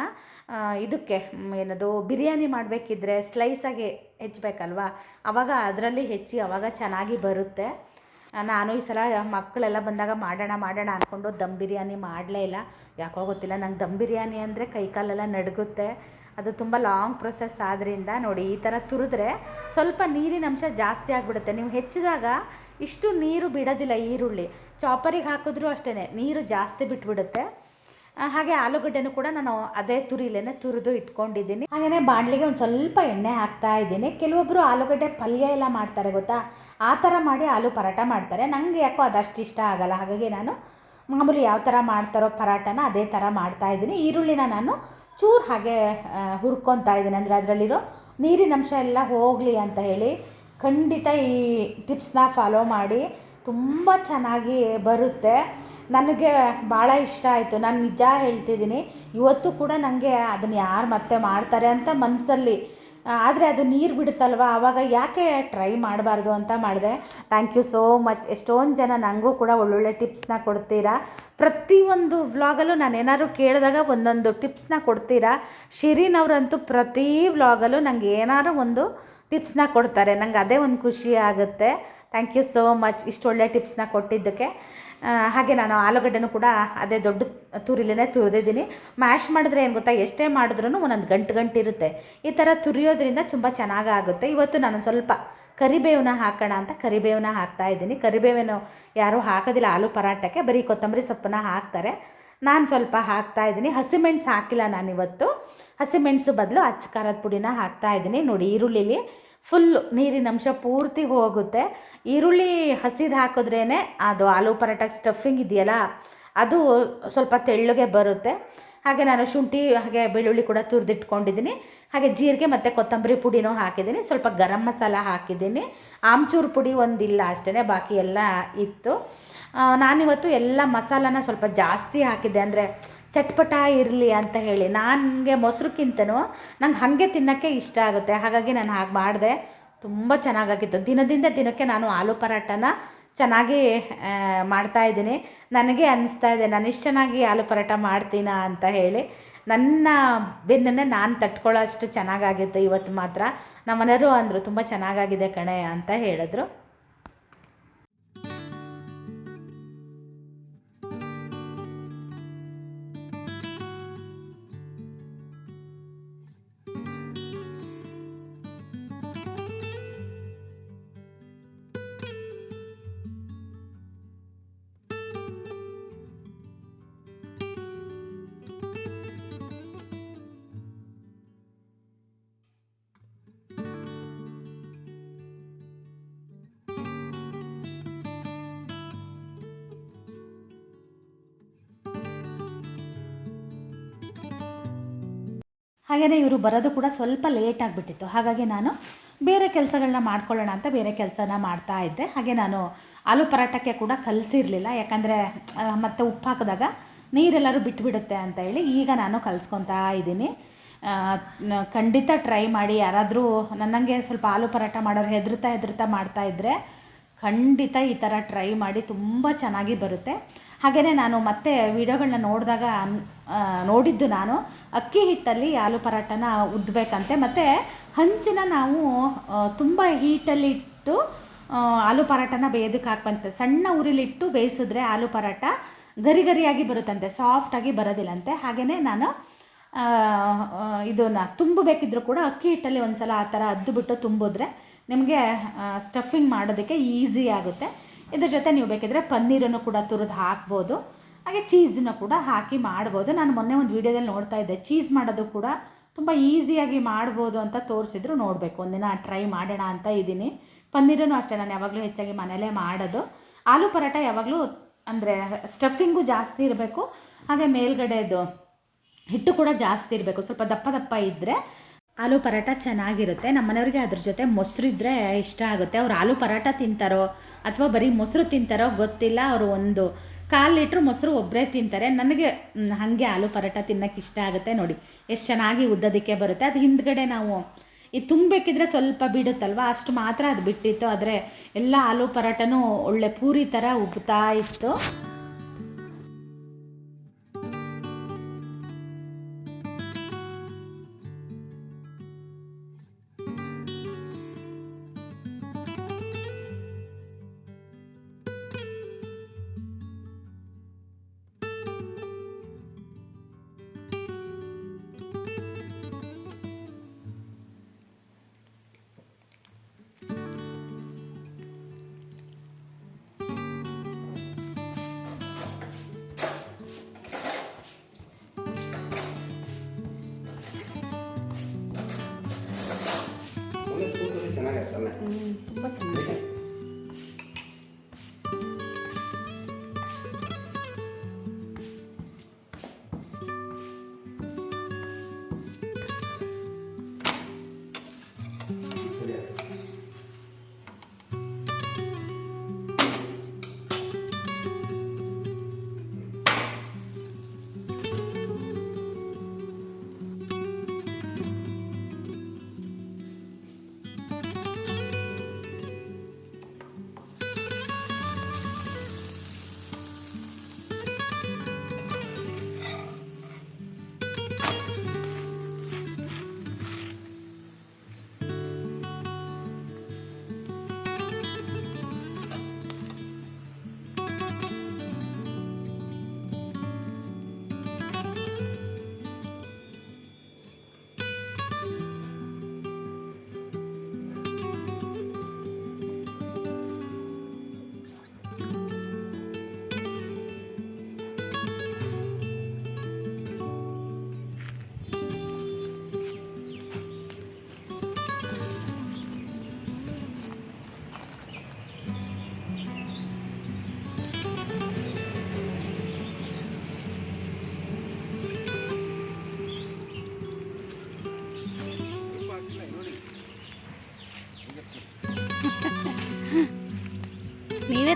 ಇದಕ್ಕೆ ಏನದು, ಬಿರಿಯಾನಿ ಮಾಡಬೇಕಿದ್ರೆ ಸ್ಲೈಸಾಗಿ ಹೆಚ್ಚಬೇಕಲ್ವಾ ಆವಾಗ ಅದರಲ್ಲಿ ಹೆಚ್ಚಿ ಆವಾಗ ಚೆನ್ನಾಗಿ ಬರುತ್ತೆ. ನಾನು ಈ ಸಲ ಮಕ್ಕಳೆಲ್ಲ ಬಂದಾಗ ಮಾಡೋಣ ಮಾಡೋಣ ಅಂದ್ಕೊಂಡು ದಮ್ ಬಿರಿಯಾನಿ ಮಾಡಲೇ ಇಲ್ಲ. ಯಾಕೋ ಗೊತ್ತಿಲ್ಲ, ನಂಗೆ ದಮ್ ಬಿರಿಯಾನಿ ಅಂದರೆ ಕೈಕಾಲೆಲ್ಲ ನಡುಗುತ್ತೆ. ಅದು ತುಂಬ ಲಾಂಗ್ ಪ್ರೊಸೆಸ್ ಆದ್ದರಿಂದ ನೋಡಿ ಈ ಥರ ತುರಿದ್ರೆ ಸ್ವಲ್ಪ ನೀರಿನ ಅಂಶ ಜಾಸ್ತಿ ಆಗಿಬಿಡುತ್ತೆ. ನೀವು ಹೆಚ್ಚಿದಾಗ ಇಷ್ಟು ನೀರು ಬಿಡೋದಿಲ್ಲ ಈರುಳ್ಳಿ. ಚಾಪರಿಗೆ ಹಾಕಿದ್ರೂ ಅಷ್ಟೇ ನೀರು ಜಾಸ್ತಿ ಬಿಟ್ಬಿಡುತ್ತೆ. ಹಾಗೆ ಆಲೂಗಡ್ಡೆನೂ ಕೂಡ ನಾನು ಅದೇ ತುರಿಲೇನೆ ತುರಿದು ಇಟ್ಕೊಂಡಿದ್ದೀನಿ. ಹಾಗೆಯೇ ಬಾಣಲಿಗೆ ಒಂದು ಸ್ವಲ್ಪ ಎಣ್ಣೆ ಹಾಕ್ತಾ ಇದ್ದೀನಿ. ಕೆಲವೊಬ್ಬರು ಆಲೂಗಡ್ಡೆ ಪಲ್ಯ ಎಲ್ಲ ಮಾಡ್ತಾರೆ ಗೊತ್ತಾ? ಆ ಥರ ಮಾಡಿ ಆಲೂ ಪರಾಟ ಮಾಡ್ತಾರೆ. ನನಗೆ ಯಾಕೋ ಅದಷ್ಟು ಇಷ್ಟ ಆಗಲ್ಲ. ಹಾಗಾಗಿ ನಾನು ಮಾಮೂಲಿ ಯಾವ ಥರ ಮಾಡ್ತಾರೋ ಪರಾಟನ ಅದೇ ಥರ ಮಾಡ್ತಾ ಇದ್ದೀನಿ. ಈರುಳ್ಳಿನ ನಾನು ಚೂರು ಹಾಗೆ ಹುರ್ಕೊತಾ ಇದ್ದೀನಿ. ಅಂದರೆ ಅದರಲ್ಲಿರೋ ನೀರಿನ ಅಂಶ ಎಲ್ಲ ಹೋಗಲಿ ಅಂತ ಹೇಳಿ ಖಂಡಿತ ಈ ಟಿಪ್ಸ್ನ ಫಾಲೋ ಮಾಡಿ. ತುಂಬ ಚೆನ್ನಾಗಿ ಬರುತ್ತೆ. ನನಗೆ ಭಾಳ ಇಷ್ಟ ಆಯಿತು. ನಾನು ನಿಜ ಹೇಳ್ತಿದ್ದೀನಿ. ಇವತ್ತು ಕೂಡ ನನಗೆ ಅದನ್ನು ಯಾರು ಮತ್ತೆ ಮಾಡ್ತಾರೆ ಅಂತ ಮನಸ್ಸಲ್ಲಿ ಆದರೆ ಅದು ನೀರು ಬಿಡುತ್ತಲ್ವ? ಆವಾಗ ಯಾಕೆ ಟ್ರೈ ಮಾಡಬಾರ್ದು ಅಂತ ಮಾಡಿದೆ. ಥ್ಯಾಂಕ್ ಯು ಸೋ ಮಚ್ ಎಷ್ಟೊಂದು ಜನ ನನಗೂ ಕೂಡ ಒಳ್ಳೊಳ್ಳೆ ಟಿಪ್ಸ್ನ ಕೊಡ್ತೀರಾ. ಪ್ರತಿಯೊಂದು ವ್ಲಾಗಲ್ಲೂ ನಾನು ಏನಾದ್ರು ಕೇಳಿದಾಗ ಒಂದೊಂದು ಟಿಪ್ಸ್ನ ಕೊಡ್ತೀರಾ. ಶಿರೀನ್ ಅವರಂತೂ ಪ್ರತಿ ವ್ಲಾಗಲ್ಲೂ ನನಗೆ ಏನಾದ್ರು ಒಂದು ಟಿಪ್ಸ್ನ ಕೊಡ್ತಾರೆ. ನಂಗೆ ಅದೇ ಒಂದು ಖುಷಿ ಆಗುತ್ತೆ. ಥ್ಯಾಂಕ್ ಯು ಸೋ ಮಚ್ ಇಷ್ಟು ಒಳ್ಳೆ ಟಿಪ್ಸ್ನ ಕೊಟ್ಟಿದ್ದಕ್ಕೆ. ಹಾಗೆ ನಾನು ಆಲೂಗಡ್ಡೆನೂ ಕೂಡ ಅದೇ ದೊಡ್ಡ ತುರಿಲೇ ತುರಿದಿದ್ದೀನಿ. ಮ್ಯಾಶ್ ಮಾಡಿದ್ರೆ ಏನು ಗೊತ್ತಾ, ಎಷ್ಟೇ ಮಾಡಿದ್ರೂ ಒಂದೊಂದು ಗಂಟು ಗಂಟು ಇರುತ್ತೆ. ಈ ಥರ ತುರಿಯೋದ್ರಿಂದ ತುಂಬ ಚೆನ್ನಾಗಾಗುತ್ತೆ. ಇವತ್ತು ನಾನು ಸ್ವಲ್ಪ ಕರಿಬೇವನ್ನ ಹಾಕೋಣ ಅಂತ ಕರಿಬೇವನ್ನ ಹಾಕ್ತಾ ಇದ್ದೀನಿ. ಕರಿಬೇವೇನು ಯಾರೂ ಹಾಕೋದಿಲ್ಲ, ಆಲೂ ಪರಾಟಕ್ಕೆ. ಬರೀ ಕೊತ್ತಂಬರಿ ಸೊಪ್ಪನ್ನ ಹಾಕ್ತಾರೆ. ನಾನು ಸ್ವಲ್ಪ ಹಾಕ್ತಾ ಇದ್ದೀನಿ. ಹಸಿಮೆಣ್ಸು ಹಾಕಿಲ್ಲ ನಾನಿವತ್ತು ಹಸಿಮೆಣಸು ಬದಲು ಅಚ್ಚ ಖಾರದ ಪುಡಿನ ಹಾಕ್ತಾ ಇದ್ದೀನಿ. ನೋಡಿ ಈರುಳ್ಳಿಲಿ ಫುಲ್ಲು ನೀರಿನ ಅಂಶ ಪೂರ್ತಿ ಹೋಗುತ್ತೆ. ಈರುಳ್ಳಿ ಹಸಿದು ಹಾಕಿದ್ರೇ ಅದು ಆಲೂ ಪರಾಟಕ್ಕೆ ಸ್ಟಫಿಂಗ್ ಇದೆಯಲ್ಲ, ಅದು ಸ್ವಲ್ಪ ತೆಳ್ಳಗೆ ಬರುತ್ತೆ. ಹಾಗೆ ನಾನು ಶುಂಠಿ, ಹಾಗೆ ಬೆಳ್ಳುಳ್ಳಿ ಕೂಡ ತುರಿದಿಟ್ಕೊಂಡಿದ್ದೀನಿ. ಹಾಗೆ ಜೀರಿಗೆ ಮತ್ತು ಕೊತ್ತಂಬರಿ ಪುಡಿನೂ ಹಾಕಿದ್ದೀನಿ. ಸ್ವಲ್ಪ ಗರಂ ಮಸಾಲ ಹಾಕಿದ್ದೀನಿ. ಆಮ್ಚೂರು ಪುಡಿ ಒಂದಿಲ್ಲ ಅಷ್ಟೇ ಬಾಕಿ ಎಲ್ಲ ಇತ್ತು. ನಾನಿವತ್ತು ಎಲ್ಲ ಮಸಾಲಾನ ಸ್ವಲ್ಪ ಜಾಸ್ತಿ ಹಾಕಿದ್ದೆ. ಅಂದರೆ ಚಟ್ಪಟ ಇರಲಿ ಅಂತ ಹೇಳಿ. ನನಗೆ ಮೊಸರುಕ್ಕಿಂತನೂ ನಂಗೆ ಹಾಗೆ ತಿನ್ನೋಕ್ಕೆ ಇಷ್ಟ ಆಗುತ್ತೆ. ಹಾಗಾಗಿ ನಾನು ಹಾಗೆ ಮಾಡಿದೆ. ತುಂಬ ಚೆನ್ನಾಗಾಗಿತ್ತು. ದಿನದಿಂದ ದಿನಕ್ಕೆ ನಾನು ಆಲೂ ಪರಾಟನ ಚೆನ್ನಾಗಿ ಮಾಡ್ತಾ ಇದ್ದೀನಿ. ನನಗೆ ಅನ್ನಿಸ್ತಾ ಇದೆ, ನಾನು ಇಷ್ಟು ಚೆನ್ನಾಗಿ ಆಲೂ ಪರಾಟ ಮಾಡ್ತೀನಾ ಅಂತ ಹೇಳಿ. ನನ್ನ ಬೆನ್ನನ್ನೇ ನಾನು ತಟ್ಕೊಳ್ಳೋ ಅಷ್ಟು ಚೆನ್ನಾಗಾಗಿತ್ತು. ಇವತ್ತು ಮಾತ್ರ ನಮ್ಮನೆಯವರು ಅಂದರು, ತುಂಬ ಚೆನ್ನಾಗಾಗಿದೆ ಕಣೆ ಅಂತ ಹೇಳಿದ್ರು. ಹಾಗೆಯೇ ಇವರು ಬರೋದು ಕೂಡ ಸ್ವಲ್ಪ ಲೇಟ್ ಆಗಿಬಿಟ್ಟಿತ್ತು. ಹಾಗಾಗಿ ನಾನು ಬೇರೆ ಕೆಲಸಗಳನ್ನ ಮಾಡ್ಕೊಳ್ಳೋಣ ಅಂತ ಬೇರೆ ಕೆಲಸನ ಮಾಡ್ತಾ ಇದ್ದೆ. ಹಾಗೆ ನಾನು ಆಲೂ ಪರಾಟಕ್ಕೆ ಕೂಡ ಕಲಸಿರಲಿಲ್ಲ. ಯಾಕಂದರೆ ಮತ್ತೆ ಉಪ್ಪು ಹಾಕಿದಾಗ ನೀರೆಲ್ಲರೂ ಬಿಟ್ಬಿಡುತ್ತೆ ಅಂತ ಹೇಳಿ ಈಗ ನಾನು ಕಲಿಸ್ಕೊತಾ ಇದ್ದೀನಿ. ಖಂಡಿತ ಟ್ರೈ ಮಾಡಿ. ಯಾರಾದರೂ ನನ್ನಂಗೆ ಸ್ವಲ್ಪ ಆಲೂ ಪರಾಟ ಮಾಡೋರು ಹೆದರ್ತಾ ಹೆದರ್ತಾ ಮಾಡ್ತಾ ಇದ್ದರೆ ಖಂಡಿತ ಈ ಥರ ಟ್ರೈ ಮಾಡಿ ತುಂಬ ಚೆನ್ನಾಗಿ ಬರುತ್ತೆ. ಹಾಗೆಯೇ ನಾನು ಮತ್ತೆ ವೀಡಿಯೋಗಳನ್ನ ನೋಡಿದಾಗ ನೋಡಿದ್ದು ನಾನು. ಅಕ್ಕಿ ಹಿಟ್ಟಲ್ಲಿ ಆಲೂ ಪರಾಟನ ಉದ್ದಬೇಕಂತೆ ಮತ್ತು ಹಂಚಿನ ನಾವು ತುಂಬ ಹೀಟಲ್ಲಿಟ್ಟು ಆಲೂ ಪರಾಟನ ಬೇಯೋದಕ್ಕೆ ಹಾಕ್ಬಂತೆ. ಸಣ್ಣ ಉರಿಲಿಟ್ಟು ಬೇಯಿಸಿದ್ರೆ ಆಲೂ ಪರಾಟ ಗರಿ ಗರಿಯಾಗಿ ಬರುತ್ತಂತೆ. ಸಾಫ್ಟಾಗಿ ಬರೋದಿಲ್ಲಂತೆ. ಹಾಗೆಯೇ ನಾನು ಇದನ್ನ ತುಂಬಬೇಕಿದ್ರೂ ಕೂಡ ಅಕ್ಕಿ ಹಿಟ್ಟಲ್ಲಿ ಒಂದು ಸಲ ಆ ಥರ ಅದ್ದುಬಿಟ್ಟು ತುಂಬಿದ್ರೆ ನಿಮಗೆ ಸ್ಟಫಿಂಗ್ ಮಾಡೋದಕ್ಕೆ ಈಸಿ ಆಗುತ್ತೆ. ಇದ್ರ ಜೊತೆ ನೀವು ಬೇಕಿದ್ರೆ ಪನ್ನೀರನ್ನು ಕೂಡ ತುರಿದು ಹಾಕ್ಬೋದು. ಹಾಗೆ ಚೀಸನ್ನು ಕೂಡ ಹಾಕಿ ಮಾಡ್ಬೋದು. ನಾನು ಮೊನ್ನೆ ಒಂದು ವೀಡಿಯೋದಲ್ಲಿ ನೋಡ್ತಾ ಇದ್ದೆ. ಚೀಸ್ ಮಾಡೋದು ಕೂಡ ತುಂಬ ಈಸಿಯಾಗಿ ಮಾಡ್ಬೋದು ಅಂತ ತೋರಿಸಿದ್ರು. ನೋಡಬೇಕು. ಒಂದಿನ ಟ್ರೈ ಮಾಡೋಣ ಅಂತ ಇದ್ದೀನಿ ಪನ್ನೀರನ್ನು ಅಷ್ಟೇ. ನಾನು ಯಾವಾಗಲೂ ಹೆಚ್ಚಾಗಿ ಮನೇಲೇ ಮಾಡೋದು. ಆಲೂ ಪರೋಟ ಯಾವಾಗಲೂ ಅಂದರೆ ಸ್ಟಫಿಂಗು ಜಾಸ್ತಿ ಇರಬೇಕು. ಹಾಗೆ ಮೇಲ್ಗಡೆದು ಹಿಟ್ಟು ಕೂಡ ಜಾಸ್ತಿ ಇರಬೇಕು. ಸ್ವಲ್ಪ ದಪ್ಪ ದಪ್ಪ ಇದ್ದರೆ ಆಲೂ ಪರಾಟ ಚೆನ್ನಾಗಿರುತ್ತೆ. ನಮ್ಮ ಮನೆಯವ್ರಿಗೆ ಅದ್ರ ಜೊತೆ ಮೊಸರು ಇದ್ದರೆ ಇಷ್ಟ ಆಗುತ್ತೆ. ಅವ್ರು ಆಲೂ ಪರಾಟ ತಿಂತಾರೋ ಅಥವಾ ಬರೀ ಮೊಸರು ತಿಂತಾರೋ ಗೊತ್ತಿಲ್ಲ. ಅವರು ಒಂದು ಕಾಲು ಲೀಟ್ರ್ ಮೊಸರು ಒಬ್ಬರೇ ತಿಂತಾರೆ. ನನಗೆ ಹಾಗೆ ಆಲೂ ಪರಾಟ ತಿನ್ನೋಕ್ಕೆ ಇಷ್ಟ ಆಗುತ್ತೆ ನೋಡಿ. ಎಷ್ಟು ಚೆನ್ನಾಗಿ ಉದ್ದೋದಕ್ಕೆ ಬರುತ್ತೆ. ಅದು ಹಿಂದ್ಗಡೆ ನಾವು ಇದು ತುಂಬಬೇಕಿದ್ರೆ ಸ್ವಲ್ಪ ಬಿಡುತ್ತಲ್ವ? ಅಷ್ಟು ಮಾತ್ರ ಅದು ಬಿಟ್ಟಿತ್ತು. ಆದರೆ ಎಲ್ಲ ಆಲೂ ಪರಾಟನೂ ಒಳ್ಳೆ ಪೂರಿ ಥರ ಉಬ್ಬುತ್ತಾ ಇತ್ತು.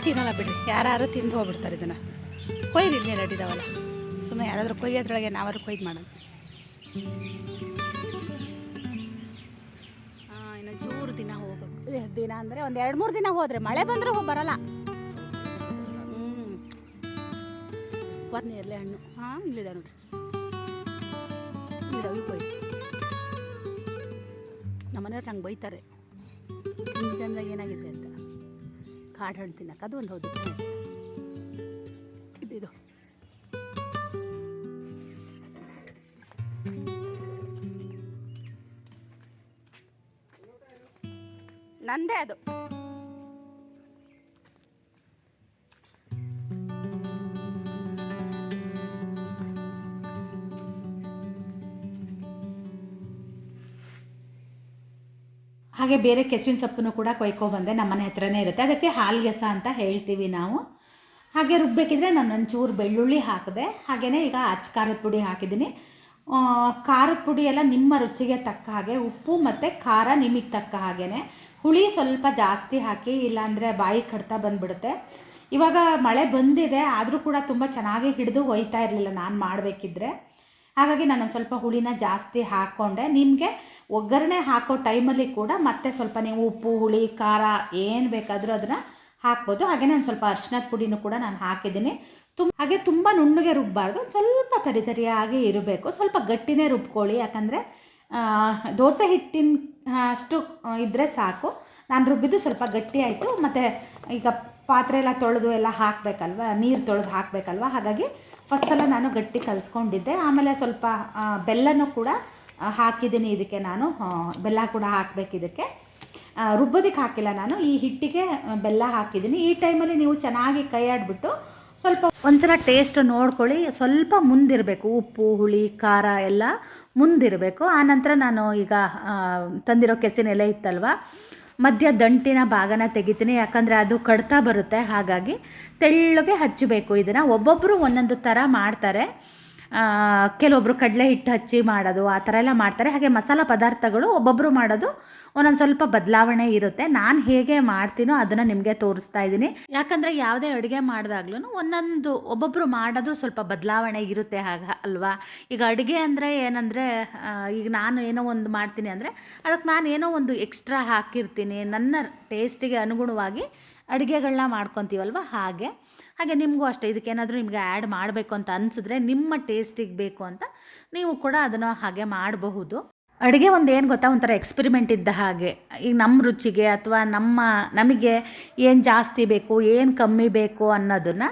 ತಿನ್ನಲ್ಲ ಬಿಡ್ರಿ. ಯಾರು ತಿಂದು ಹೋಗ್ಬಿಡ್ತಾರೆ ಇದನ್ನು. ಕೊಯ್ದು ಇಲ್ಲಿ ನಡೀದಾವಲ್ಲ ಸುಮ್ಮನೆ ಯಾರಾದರೂ ಕೊಯ್ಯೋದ್ರೊಳಗೆ ನಾವಾದ್ರು ಕೊಯ್ದು ಮಾಡೋದು ಇನ್ನು ಚೂರು ದಿನ ಹೋಗ್ಬೇಕು. ದಿನ ಅಂದರೆ ಒಂದು ಎರಡು ಮೂರು ದಿನ ಹೋದರೆ ಮಳೆ ಬಂದರೂ ಬರಲ್ಲ. ಹ್ಞೂ ಸೂಪರ್ ನೇರಳೆ ಹಣ್ಣು. ಹಾಂ, ಇಲ್ಲಿದೆ ನೋಡ್ರಿ. ಇದಾವೆ ಕೊಯ್ದು ಕೊಯ್ದು. ನಮ್ಮನೆಯವ್ರು ನಂಗೆ ಬೈತಾರೆ. ಇಂಜನ್ದಾಗ ಏನಾಗಿದೆ ಅಂತ. ಕಾಡು ಹಣ್ಣು ತಿನ್ನಕ್ಕೆ. ಅದು ಒಂದು ಹೌದು. ಇದಿದು ನಂದೇ ಅದು. ಹಾಗೆ ಬೇರೆ ಕೆಸುವಿನ ಸೊಪ್ಪನ್ನು ಕೂಡ ಕೊಯ್ಕೊಬಂದೆ ನಮ್ಮನೆ ಹತ್ರನೇ ಇರುತ್ತೆ. ಅದಕ್ಕೆ ಹಾಲ್ಗೆಸ ಅಂತ ಹೇಳ್ತೀವಿ ನಾವು. ಹಾಗೆ ರುಬ್ಬಬೇಕಿದ್ರೆ ನಾನು ಒಂಚೂರು ಬೆಳ್ಳುಳ್ಳಿ ಹಾಕಿದೆ. ಹಾಗೆಯೇ ಈಗ ಅಚ್ಚ ಖಾರದ ಪುಡಿ ಹಾಕಿದ್ದೀನಿ. ಖಾರದ ಪುಡಿ ಎಲ್ಲ ನಿಮ್ಮ ರುಚಿಗೆ ತಕ್ಕ ಹಾಗೆ, ಉಪ್ಪು ಮತ್ತು ಖಾರ ನಿಮಗೆ ತಕ್ಕ ಹಾಗೆಯೇ ಹುಳಿ ಸ್ವಲ್ಪ ಜಾಸ್ತಿ ಹಾಕಿ, ಇಲ್ಲಾಂದರೆ ಬಾಯಿ ಕಡ್ತಾ ಬಂದುಬಿಡುತ್ತೆ. ಇವಾಗ ಮಳೆ ಬಂದಿದೆ, ಆದರೂ ಕೂಡ ತುಂಬ ಚೆನ್ನಾಗಿ ಹಿಡಿದು ಒಯ್ತಾ ಇರಲಿಲ್ಲ ನಾನು ಮಾಡಬೇಕಿದ್ರೆ. ಹಾಗಾಗಿ ನಾನು ಸ್ವಲ್ಪ ಹುಳಿನ ಜಾಸ್ತಿ ಹಾಕ್ಕೊಂಡೆ ನಿಮಗೆ ಒಗ್ಗರಣೆ ಹಾಕೋ ಟೈಮಲ್ಲಿ ಕೂಡ ಮತ್ತೆ ಸ್ವಲ್ಪ ನೀವು ಉಪ್ಪು, ಹುಳಿ, ಖಾರ ಏನು ಬೇಕಾದರೂ ಅದನ್ನು ಹಾಕ್ಬೋದು. ಹಾಗೆ ನಾನು ಸ್ವಲ್ಪ ಅರ್ಶಿನದ ಪುಡಿನೂ ಕೂಡ ನಾನು ಹಾಕಿದ್ದೀನಿ. ತುಂಬ ಹಾಗೆ ತುಂಬ ನುಣ್ಣಗೆ ರುಬ್ಬಾರ್ದು. ಸ್ವಲ್ಪ ತರಿ ತರಿಯಾಗಿ ಇರಬೇಕು. ಸ್ವಲ್ಪ ಗಟ್ಟಿನೇ ರುಬ್ಕೊಳ್ಳಿ. ಯಾಕಂದರೆ ದೋಸೆ ಹಿಟ್ಟಿನ ಅಷ್ಟು ಇದ್ದರೆ ಸಾಕು. ನಾನು ರುಬ್ಬಿದ್ದು ಸ್ವಲ್ಪ ಗಟ್ಟಿ ಆಯಿತು. ಮತ್ತು ಈಗ ಪಾತ್ರೆ ಎಲ್ಲ ತೊಳೆದು ಎಲ್ಲ ಹಾಕಬೇಕಲ್ವ? ನೀರು ತೊಳೆದು ಹಾಕಬೇಕಲ್ವ? ಹಾಗಾಗಿ ಫಸ್ಟ್ ಸಲ ನಾನು ಗಟ್ಟಿ ಕಲಿಸ್ಕೊಂಡಿದ್ದೆ. ಆಮೇಲೆ ಸ್ವಲ್ಪ ಬೆಲ್ಲನೂ ಕೂಡ ಹಾಕಿದ್ದೀನಿ ಇದಕ್ಕೆ ನಾನು. ಬೆಲ್ಲ ಕೂಡ ಹಾಕಬೇಕು ಇದಕ್ಕೆ. ರುಬ್ಬೋದಕ್ಕೆ ಹಾಕಿಲ್ಲ ನಾನು. ಈ ಹಿಟ್ಟಿಗೆ ಬೆಲ್ಲ ಹಾಕಿದ್ದೀನಿ. ಈ ಟೈಮಲ್ಲಿ ನೀವು ಚೆನ್ನಾಗಿ ಕೈ ಆಡಿಬಿಟ್ಟು ಸ್ವಲ್ಪ ಒಂದ್ಸಲ ಟೇಸ್ಟ್ ನೋಡ್ಕೊಳ್ಳಿ. ಸ್ವಲ್ಪ ಮುಂದಿರಬೇಕು. ಉಪ್ಪು, ಹುಳಿ, ಖಾರ ಎಲ್ಲ ಮುಂದಿರಬೇಕು. ಆನಂತರ ನಾನು ಈಗ ತಂದಿರೋ ಕೆಸಿನ ಎಲೆ ಇತ್ತಲ್ವ? ಮಧ್ಯ ದಂಟಿನ ಭಾಗನ ತೆಗಿತೀನಿ. ಯಾಕಂದರೆ ಅದು ಕಡ್ತಾ ಬರುತ್ತೆ. ಹಾಗಾಗಿ ತೆಳ್ಳಗೆ ಹಚ್ಚಬೇಕು. ಇದನ್ನು ಒಬ್ಬೊಬ್ಬರು ಒಂದೊಂದು ಥರ ಮಾಡ್ತಾರೆ. ಕೆಲವೊಬ್ಬರು ಕಡಲೆ ಹಿಟ್ಟು ಹಚ್ಚಿ ಮಾಡೋದು, ಆ ಥರ ಎಲ್ಲ ಮಾಡ್ತಾರೆ. ಹಾಗೆ ಮಸಾಲ ಪದಾರ್ಥಗಳು ಒಬ್ಬೊಬ್ಬರು ಮಾಡೋದು ಒಂದೊಂದು ಸ್ವಲ್ಪ ಬದಲಾವಣೆ ಇರುತ್ತೆ. ನಾನು ಹೇಗೆ ಮಾಡ್ತೀನೋ ಅದನ್ನು ನಿಮಗೆ ತೋರಿಸ್ತಾ ಇದ್ದೀನಿ. ಯಾಕಂದರೆ ಯಾವುದೇ ಅಡುಗೆ ಮಾಡಿದಾಗ್ಲೂ ಒಂದೊಂದು ಒಬ್ಬೊಬ್ಬರು ಮಾಡೋದು ಸ್ವಲ್ಪ ಬದಲಾವಣೆ ಇರುತ್ತೆ ಆಗ ಅಲ್ವಾ? ಈಗ ಅಡುಗೆ ಅಂದರೆ ಏನಂದರೆ ಈಗ ನಾನು ಏನೋ ಒಂದು ಮಾಡ್ತೀನಿ ಅಂದರೆ ಅದಕ್ಕೆ ನಾನು ಏನೋ ಒಂದು ಎಕ್ಸ್ಟ್ರಾ ಹಾಕಿರ್ತೀನಿ. ನನ್ನ ಟೇಸ್ಟಿಗೆ ಅನುಗುಣವಾಗಿ ಅಡುಗೆಗಳನ್ನ ಮಾಡ್ಕೊತೀವಲ್ವ? ಹಾಗೆ. ಹಾಗೆ ನಿಮಗೂ ಅಷ್ಟೇ, ಇದಕ್ಕೇನಾದರೂ ನಿಮಗೆ ಆ್ಯಡ್ ಮಾಡಬೇಕು ಅಂತ ಅನಿಸಿದ್ರೆ ನಿಮ್ಮ ಟೇಸ್ಟಿಗೆ ಬೇಕು ಅಂತ ನೀವು ಕೂಡ ಅದನ್ನು ಹಾಗೆ ಮಾಡಬಹುದು. ಅಡುಗೆ ಒಂದು ಏನು ಗೊತ್ತಾ? ಒಂಥರ ಎಕ್ಸ್ಪೆರಿಮೆಂಟ್ ಇದ್ದ ಹಾಗೆ. ಈಗ ನಮ್ಮ ರುಚಿಗೆ ಅಥವಾ ನಮ್ಮ, ನಮಗೆ ಏನು ಜಾಸ್ತಿ ಬೇಕು, ಏನು ಕಮ್ಮಿ ಬೇಕು ಅನ್ನೋದನ್ನು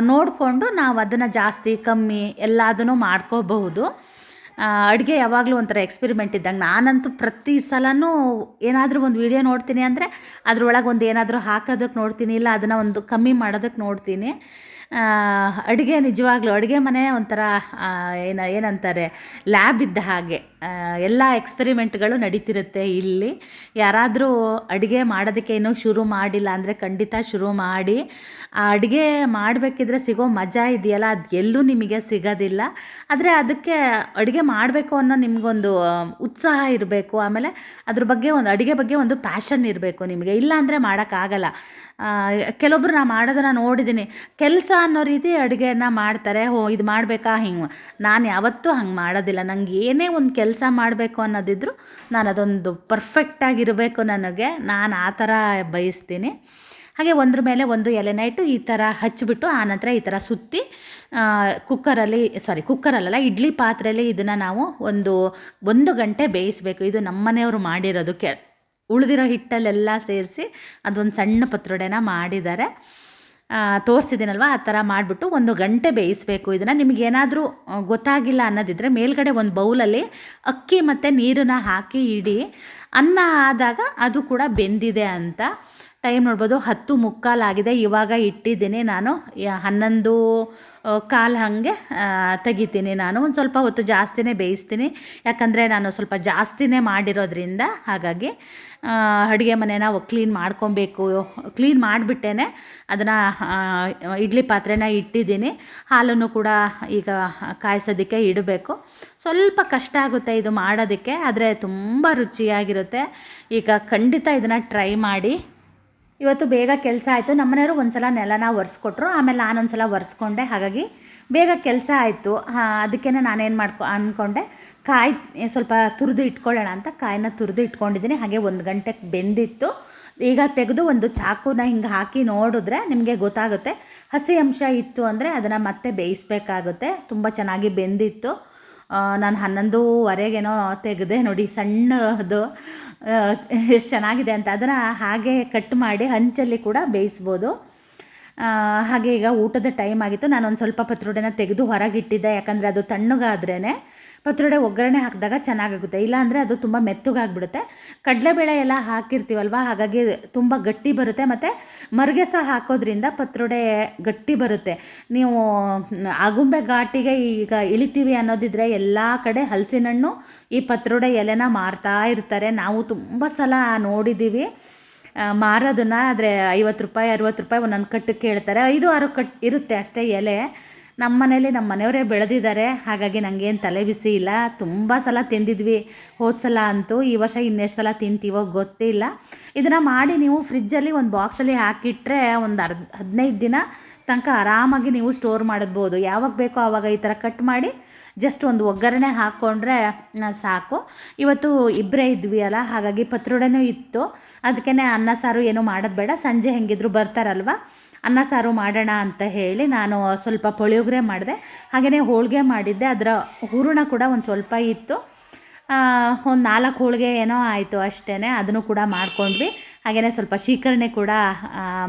ನೋಡಿಕೊಂಡು ನಾವು ಅದನ್ನು ಜಾಸ್ತಿ, ಕಮ್ಮಿ ಎಲ್ಲದನ್ನು ಮಾಡ್ಕೋಬಹುದು. ಅಡುಗೆ ಯಾವಾಗಲೂ ಒಂಥರ ಎಕ್ಸ್ಪೆರಿಮೆಂಟ್ ಇದ್ದಂಗೆ ನಾನಂತೂ ಪ್ರತಿ ಸಲನೂ ಏನಾದರೂ ಒಂದು ವಿಡಿಯೋ ನೋಡ್ತೀನಿ ಅಂದರೆ ಅದರೊಳಗೆ ಒಂದು ಏನಾದರೂ ಹಾಕೋದಕ್ಕೆ ನೋಡ್ತೀನಿ, ಇಲ್ಲ ಅದನ್ನು ಒಂದು ಕಮ್ಮಿ ಮಾಡೋದಕ್ಕೆ ನೋಡ್ತೀನಿ. ಅಡುಗೆ ನಿಜವಾಗ್ಲೂ ಅಡುಗೆ ಮನೆ ಒಂಥರ ಏನು ಏನ, ಏನಂತಾರೆ ಲ್ಯಾಬ್ ಇದ್ದ ಹಾಗೆ. ಎಲ್ಲ ಎಕ್ಸ್ಪೆರಿಮೆಂಟ್ಗಳು ನಡೀತಿರುತ್ತೆ ಇಲ್ಲಿ. ಯಾರಾದರೂ ಅಡುಗೆ ಮಾಡೋದಕ್ಕೆ ಇನ್ನೂ ಶುರು ಮಾಡಿಲ್ಲ ಅಂದರೆ ಖಂಡಿತ ಶುರು ಮಾಡಿ. ಆ ಅಡುಗೆ ಮಾಡಬೇಕಿದ್ರೆ ಸಿಗೋ ಮಜಾ ಇದೆಯಲ್ಲ, ಅದು ಎಲ್ಲೂ ನಿಮಗೆ ಸಿಗೋದಿಲ್ಲ. ಆದರೆ ಅದಕ್ಕೆ ಅಡುಗೆ ಮಾಡಬೇಕು ಅನ್ನೋ ನಿಮಗೊಂದು ಉತ್ಸಾಹ ಇರಬೇಕು. ಆಮೇಲೆ ಅದ್ರ ಬಗ್ಗೆ ಒಂದು, ಅಡುಗೆ ಬಗ್ಗೆ ಒಂದು ಪ್ಯಾಷನ್ ಇರಬೇಕು ನಿಮಗೆ. ಇಲ್ಲ ಅಂದರೆ ಮಾಡೋಕ್ಕಾಗಲ್ಲ. ಕೆಲವೊಬ್ರು ನಾ ಮಾಡೋದನ್ನು ನೋಡಿದ್ದೀನಿ ಕೆಲಸ ಅನ್ನೋ ರೀತಿ ಅಡುಗೆನ ಮಾಡ್ತಾರೆ. ಹೋ, ಇದು ಮಾಡಬೇಕಾ, ಹಿಂಗೆ ನಾನು ಯಾವತ್ತೂ ಹಂಗೆ ಮಾಡೋದಿಲ್ಲ. ನಂಗೆ ಏನೇ ಒಂದು ಕೆಲಸ ಮಾಡಬೇಕು ಅನ್ನೋದಿದ್ರು ನಾನು ಅದೊಂದು ಪರ್ಫೆಕ್ಟಾಗಿರಬೇಕು ನನಗೆ. ನಾನು ಆ ಥರ ಬಯಸ್ತೀನಿ. ಹಾಗೆ ಒಂದ್ರ ಮೇಲೆ ಒಂದು ಎಲೆನ ಇಟ್ಟು ಈ ಥರ ಹಚ್ಚಿಬಿಟ್ಟು ಆನಂತರ ಈ ಥರ ಸುತ್ತಿ ಕುಕ್ಕರಲ್ಲಿ ಸಾರಿ ಕುಕ್ಕರಲ್ಲ ಇಡ್ಲಿ ಪಾತ್ರೆಯಲ್ಲಿ ಇದನ್ನು ನಾವು ಒಂದು ಒಂದು ಗಂಟೆ ಬೇಯಿಸಬೇಕು. ಇದು ನಮ್ಮನೆಯವರು ಮಾಡಿರೋದು. ಕೆ, ಉಳಿದಿರೋ ಹಿಟ್ಟಲ್ಲೆಲ್ಲ ಸೇರಿಸಿ ಅದೊಂದು ಸಣ್ಣ ಪತ್ರೊಡೆನ ಮಾಡಿದ್ದಾರೆ. ತೋರಿಸಿದ್ದೀನಲ್ವ? ಆ ಥರ ಮಾಡಿಬಿಟ್ಟು ಒಂದು ಗಂಟೆ ಬೇಯಿಸಬೇಕು. ಇದನ್ನು ನಿಮಗೇನಾದರೂ ಗೊತ್ತಾಗಿಲ್ಲ ಅನ್ನೋದಿದ್ದರೆ ಮೇಲ್ಗಡೆ ಒಂದು ಬೌಲಲ್ಲಿ ಅಕ್ಕಿ ಮತ್ತು ನೀರನ್ನು ಹಾಕಿ ಇಡಿ. ಅನ್ನ ಆದಾಗ ಅದು ಕೂಡ ಬೆಂದಿದೆ ಅಂತ ಟೈಮ್ ನೋಡ್ಬೋದು, ಹತ್ತು ಮುಕ್ಕಾಲಾಗಿದೆ ಇವಾಗ ಇಟ್ಟಿದ್ದೀನಿ ನಾನು. ಹನ್ನೊಂದು ಕಾಲು ಹಾಗೆ ತೆಗಿತೀನಿ ನಾನು. ಒಂದು ಸ್ವಲ್ಪ ಹೊತ್ತು ಜಾಸ್ತಿನೇ ಬೇಯಿಸ್ತೀನಿ. ಯಾಕಂದರೆ ನಾನು ಸ್ವಲ್ಪ ಜಾಸ್ತಿನೇ ಮಾಡಿರೋದ್ರಿಂದ ಹಾಗಾಗಿ ಅಡುಗೆ ಮನೆನ ಕ್ಲೀನ್ ಮಾಡ್ಕೊಬೇಕು. ಕ್ಲೀನ್ ಮಾಡಿಬಿಟ್ಟೇ ಅದನ್ನು ಇಡ್ಲಿ ಪಾತ್ರೆನ ಇಟ್ಟಿದ್ದೀನಿ. ಹಾಲನ್ನು ಕೂಡ ಈಗ ಕಾಯಿಸೋದಕ್ಕೆ ಇಡಬೇಕು. ಸ್ವಲ್ಪ ಕಷ್ಟ ಆಗುತ್ತೆ ಇದು ಮಾಡೋದಕ್ಕೆ, ಆದರೆ ತುಂಬ ರುಚಿಯಾಗಿರುತ್ತೆ. ಈಗ ಖಂಡಿತ ಇದನ್ನು ಟ್ರೈ ಮಾಡಿ. ಇವತ್ತು ಬೇಗ ಕೆಲಸ ಆಯಿತು. ನಮ್ಮನೆಯವರು ಒಂದು ಸಲ ನೆಲನ ಒರೆಸ್ಕೊಟ್ರು. ಆಮೇಲೆ ನಾನೊಂದು ಸಲ ಒರೆಸ್ಕೊಂಡೆ. ಹಾಗಾಗಿ ಬೇಗ ಕೆಲಸ ಆಯಿತು. ಅದಕ್ಕೇ ನಾನೇನು ಮಾಡ್ಕೊ ಅಂದ್ಕೊಂಡೆ ಕಾಯಿ ಸ್ವಲ್ಪ ತುರಿದು ಇಟ್ಕೊಳ್ಳೋಣ ಅಂತ ಕಾಯಿನ ತುರಿದು ಇಟ್ಕೊಂಡಿದ್ದೀನಿ. ಹಾಗೆ ಒಂದು ಗಂಟೆಗೆ ಬೆಂದಿತ್ತು. ಈಗ ತೆಗೆದು ಒಂದು ಚಾಕುನ ಹಿಂಗೆ ಹಾಕಿ ನೋಡಿದ್ರೆ ನಿಮಗೆ ಗೊತ್ತಾಗುತ್ತೆ. ಹಸಿ ಅಂಶ ಇತ್ತು ಅಂದರೆ ಅದನ್ನು ಮತ್ತೆ ಬೇಯಿಸ್ಬೇಕಾಗುತ್ತೆ. ತುಂಬ ಚೆನ್ನಾಗಿ ಬೆಂದಿತ್ತು. ನಾನು ಹನ್ನೊಂದೂವರೆಗೇನೋ ತೆಗೆದೆ ನೋಡಿ ಸಣ್ಣದು ಎಷ್ಟು ಚೆನ್ನಾಗಿದೆ ಅಂತ. ಅದನ್ನು ಹಾಗೆ ಕಟ್ ಮಾಡಿ ಹಂಚಲ್ಲಿ ಕೂಡ ಬೇಯಿಸ್ಬೋದು. ಹಾಗೆ ಈಗ ಊಟದ ಟೈಮ್ ಆಗಿತ್ತು. ನಾನು ಒಂದು ಸ್ವಲ್ಪ ಪತ್ರೊಡೆನ ತೆಗೆದು ಹೊರಗಿಟ್ಟಿದ್ದೆ. ಯಾಕಂದರೆ ಅದು ತಣ್ಣಗಾದ್ರೇ ಪತ್ರೊಡೆ ಒಗ್ಗರಣೆ ಹಾಕಿದಾಗ ಚೆನ್ನಾಗಾಗುತ್ತೆ. ಇಲ್ಲಾಂದರೆ ಅದು ತುಂಬ ಮೆತ್ತಗಾಗ್ಬಿಡುತ್ತೆ. ಕಡಲೆಬೇಳೆ ಎಲ್ಲ ಹಾಕಿರ್ತೀವಲ್ವ? ಹಾಗಾಗಿ ತುಂಬ ಗಟ್ಟಿ ಬರುತ್ತೆ. ಮತ್ತು ಮರಿಗೆ ಸಹ ಹಾಕೋದ್ರಿಂದ ಪತ್ರೊಡೆ ಗಟ್ಟಿ ಬರುತ್ತೆ. ನೀವು ಆಗುಂಬೆ ಘಾಟಿಗೆ ಈಗ ಇಳಿತೀವಿ ಅನ್ನೋದಿದ್ರೆ ಎಲ್ಲ ಕಡೆ ಹಲಸಿನ ಹಣ್ಣು ಈ ಪತ್ರೊಡೆ ಎಲೆನ ಮಾರ್ತಾ ಇರ್ತಾರೆ. ನಾವು ತುಂಬ ಸಲ ನೋಡಿದ್ದೀವಿ ಮಾರೋದನ್ನ ಆದರೆ ಐವತ್ತು ರೂಪಾಯಿ, ಅರುವತ್ತು ರೂಪಾಯಿ ಒಂದೊಂದು ಕಟ್ಟಕ್ಕೆ ಹೇಳ್ತಾರೆ. ಐದು, ಆರು ಕಟ್ ಇರುತ್ತೆ ಅಷ್ಟೇ ಎಲೆ. ನಮ್ಮ ಮನೇಲಿ ನಮ್ಮ ಮನೆಯವರೇ ಬೆಳೆದಿದ್ದಾರೆ. ಹಾಗಾಗಿ ನನಗೇನು ತಲೆ ಬಿಸಿ ಇಲ್ಲ. ತುಂಬ ಸಲ ತಿಂದಿದ್ವಿ. ಹೋದ ಸಲ ಅಂತೂ ಈ ವರ್ಷ ಇನ್ನೆಷ್ಟು ಸಲ ತಿಂತೀವೋ ಗೊತ್ತಿಲ್ಲ ಇದನ್ನು ಮಾಡಿ ನೀವು ಫ್ರಿಜ್ಜಲ್ಲಿ ಒಂದು ಬಾಕ್ಸಲ್ಲಿ ಹಾಕಿಟ್ರೆ ಒಂದು ಅರ್ಧ ಹದಿನೈದು ದಿನ ತನಕ ಆರಾಮಾಗಿ ನೀವು ಸ್ಟೋರ್ ಮಾಡಬಹುದು ಯಾವಾಗ ಬೇಕೋ ಆವಾಗ ಈ ಥರ ಕಟ್ ಮಾಡಿ ಜಸ್ಟ್ ಒಂದು ಒಗ್ಗರಣೆ ಹಾಕ್ಕೊಂಡ್ರೆ ಸಾಕು. ಇವತ್ತು ಇಬ್ಬರೇ ಇದ್ವಿ ಅಲ್ಲ, ಹಾಗಾಗಿ ಪತ್ರೊಡೆನೂ ಇತ್ತು. ಅದಕ್ಕೇ ಅನ್ನ ಸಾರು ಏನೂ ಮಾಡೋದು ಬೇಡ. ಸಂಜೆ ಹೆಂಗಿದ್ರು ಬರ್ತಾರಲ್ವ? ಅನ್ನ ಸಾರು ಮಾಡೋಣ ಅಂತ ಹೇಳಿ ನಾನು ಸ್ವಲ್ಪ ಪುಳಿಯೋಗರೆ ಮಾಡಿದೆ. ಹಾಗೆಯೇ ಹೋಳಿಗೆ ಮಾಡಿದ್ದೆ. ಅದರ ಹೂರಣ ಕೂಡ ಒಂದು ಸ್ವಲ್ಪ ಇತ್ತು. ಒಂದು ನಾಲ್ಕು ಹೋಳಿಗೆ ಏನೋ ಆಯಿತು ಅಷ್ಟೇ ಅದನ್ನು ಕೂಡ ಮಾಡ್ಕೊಂಡ್ವಿ. ಹಾಗೆಯೇ ಸ್ವಲ್ಪ ಶೀಕರಣೆ ಕೂಡ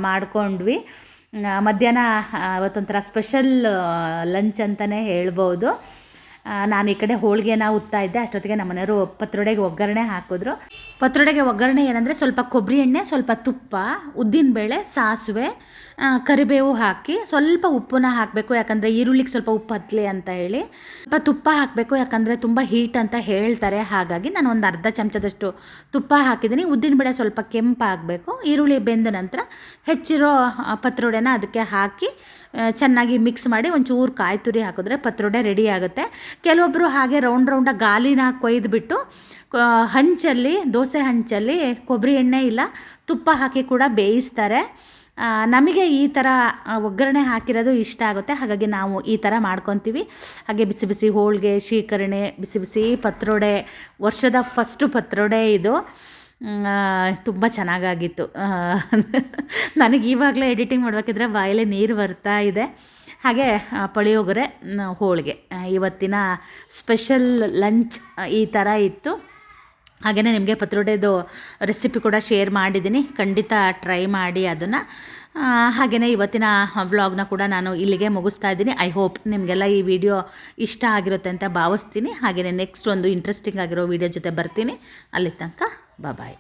ಮಾಡಿಕೊಂಡ್ವಿ. ಮಧ್ಯಾಹ್ನ ಅವತ್ತೊಂಥರ ಸ್ಪೆಷಲ್ ಲಂಚ್ ಅಂತಲೇ ಹೇಳ್ಬೋದು. ನಾನು ಈ ಕಡೆ ಹೋಳಿಗೆನ ಉತ್ತಾ ಇದ್ದೆ. ಅಷ್ಟೊತ್ತಿಗೆ ನಮ್ಮ ಮನೆಯವರು ಪತ್ರೊಡೆಗೆ ಒಗ್ಗರಣೆ ಹಾಕಿದ್ರು. ಪತ್ರೊಡೆಗೆ ಒಗ್ಗರಣೆ ಏನಂದರೆ ಸ್ವಲ್ಪ ಕೊಬ್ಬರಿ ಎಣ್ಣೆ, ಸ್ವಲ್ಪ ತುಪ್ಪ, ಉದ್ದಿನಬೇಳೆ, ಸಾಸಿವೆ ಕರಿಬೇವು ಹಾಕಿ ಸ್ವಲ್ಪ ಉಪ್ಪನ್ನ ಹಾಕಬೇಕು, ಯಾಕಂದರೆ ಈರುಳ್ಳಿಗೆ ಸ್ವಲ್ಪ ಉಪ್ಪು ಹತ್ತಲಿ ಅಂತ ಹೇಳಿ. ಸ್ವಲ್ಪ ತುಪ್ಪ ಹಾಕಬೇಕು, ಯಾಕಂದರೆ ತುಂಬ ಹೀಟ್ ಅಂತ ಹೇಳ್ತಾರೆ. ಹಾಗಾಗಿ ನಾನು ಒಂದು ಅರ್ಧ ಚಮಚದಷ್ಟು ತುಪ್ಪ ಹಾಕಿದ್ದೀನಿ. ಉದ್ದಿನಬೇಳೆ ಸ್ವಲ್ಪ ಕೆಂಪಾಗಬೇಕು ಈರುಳ್ಳಿ ಬೆಂದ ನಂತರ ಹೆಚ್ಚಿರೋ ಪತ್ರೊಡೆನ ಅದಕ್ಕೆ ಹಾಕಿ ಚೆನ್ನಾಗಿ ಮಿಕ್ಸ್ ಮಾಡಿ ಒಂಚೂರು ಕಾಯಿ ತುರಿ ಹಾಕಿದ್ರೆ ಪತ್ರೊಡೆ ರೆಡಿ ಆಗುತ್ತೆ. ಕೆಲವೊಬ್ಬರು ಹಾಗೆ ರೌಂಡ್ ರೌಂಡಾಗಿ ಗಾಲಿನ ಕೊಯ್ದುಬಿಟ್ಟು ಹಂಚಲ್ಲಿ, ದೋಸೆ ಹಂಚಲ್ಲಿ ಕೊಬ್ಬರಿ ಎಣ್ಣೆ ಇಲ್ಲ, ತುಪ್ಪ ಹಾಕಿ ಕೂಡ ಬೇಯಿಸ್ತಾರೆ. ನಮಗೆ ಈ ಥರ ಒಗ್ಗರಣೆ ಹಾಕಿರೋದು ಇಷ್ಟ ಆಗುತ್ತೆ. ಹಾಗಾಗಿ ನಾವು ಈ ಥರ ಮಾಡ್ಕೊತೀವಿ. ಹಾಗೆ ಬಿಸಿ ಬಿಸಿ ಹೋಳಿಗೆ ಶೀಕರಣೆ ಬಿಸಿ ಬಿಸಿ ಪತ್ರೊಡೆ, ವರ್ಷದ ಫಸ್ಟು ಪತ್ರೊಡೆ ಇದು. ತುಂಬ ಚೆನ್ನಾಗಾಗಿತ್ತು. ನನಗೆ ಇವಾಗಲೇ ಎಡಿಟಿಂಗ್ ಮಾಡಬೇಕಿದ್ರೆ ಬಾಯಲ್ಲೇ ನೀರು ಬರ್ತಾ ಇದೆ. ಹಾಗೆ ಪುಳಿಯೋಗರೆ ಹೋಳಿಗೆ. ಇವತ್ತಿನ ಸ್ಪೆಷಲ್ ಲಂಚ್ ಈ ಥರ ಇತ್ತು. ಹಾಗೆಯೇ ನಿಮಗೆ ಪತ್ರೊಡೆದು ರೆಸಿಪಿ ಕೂಡ ಶೇರ್ ಮಾಡಿದ್ದೀನಿ. ಖಂಡಿತ ಟ್ರೈ ಮಾಡಿ ಅದನ್ನು. ಹಾಗೆಯೇ ಇವತ್ತಿನ ವ್ಲಾಗ್ನ ಕೂಡ ನಾನು ಇಲ್ಲಿಗೆ ಮುಗಿಸ್ತಾ ಇದ್ದೀನಿ. ಐ ಹೋಪ್ ನಿಮಗೆಲ್ಲ ಈ ವಿಡಿಯೋ ಇಷ್ಟ ಆಗಿರುತ್ತೆ ಅಂತ ಭಾವಿಸ್ತೀನಿ. ಹಾಗೆಯೇ ನೆಕ್ಸ್ಟ್ ಒಂದು ಇಂಟ್ರೆಸ್ಟಿಂಗ್ ಆಗಿರೋ ವಿಡಿಯೋ ಜೊತೆ ಬರ್ತೀನಿ. ಅಲ್ಲಿ ತನಕ ಬಾಯ್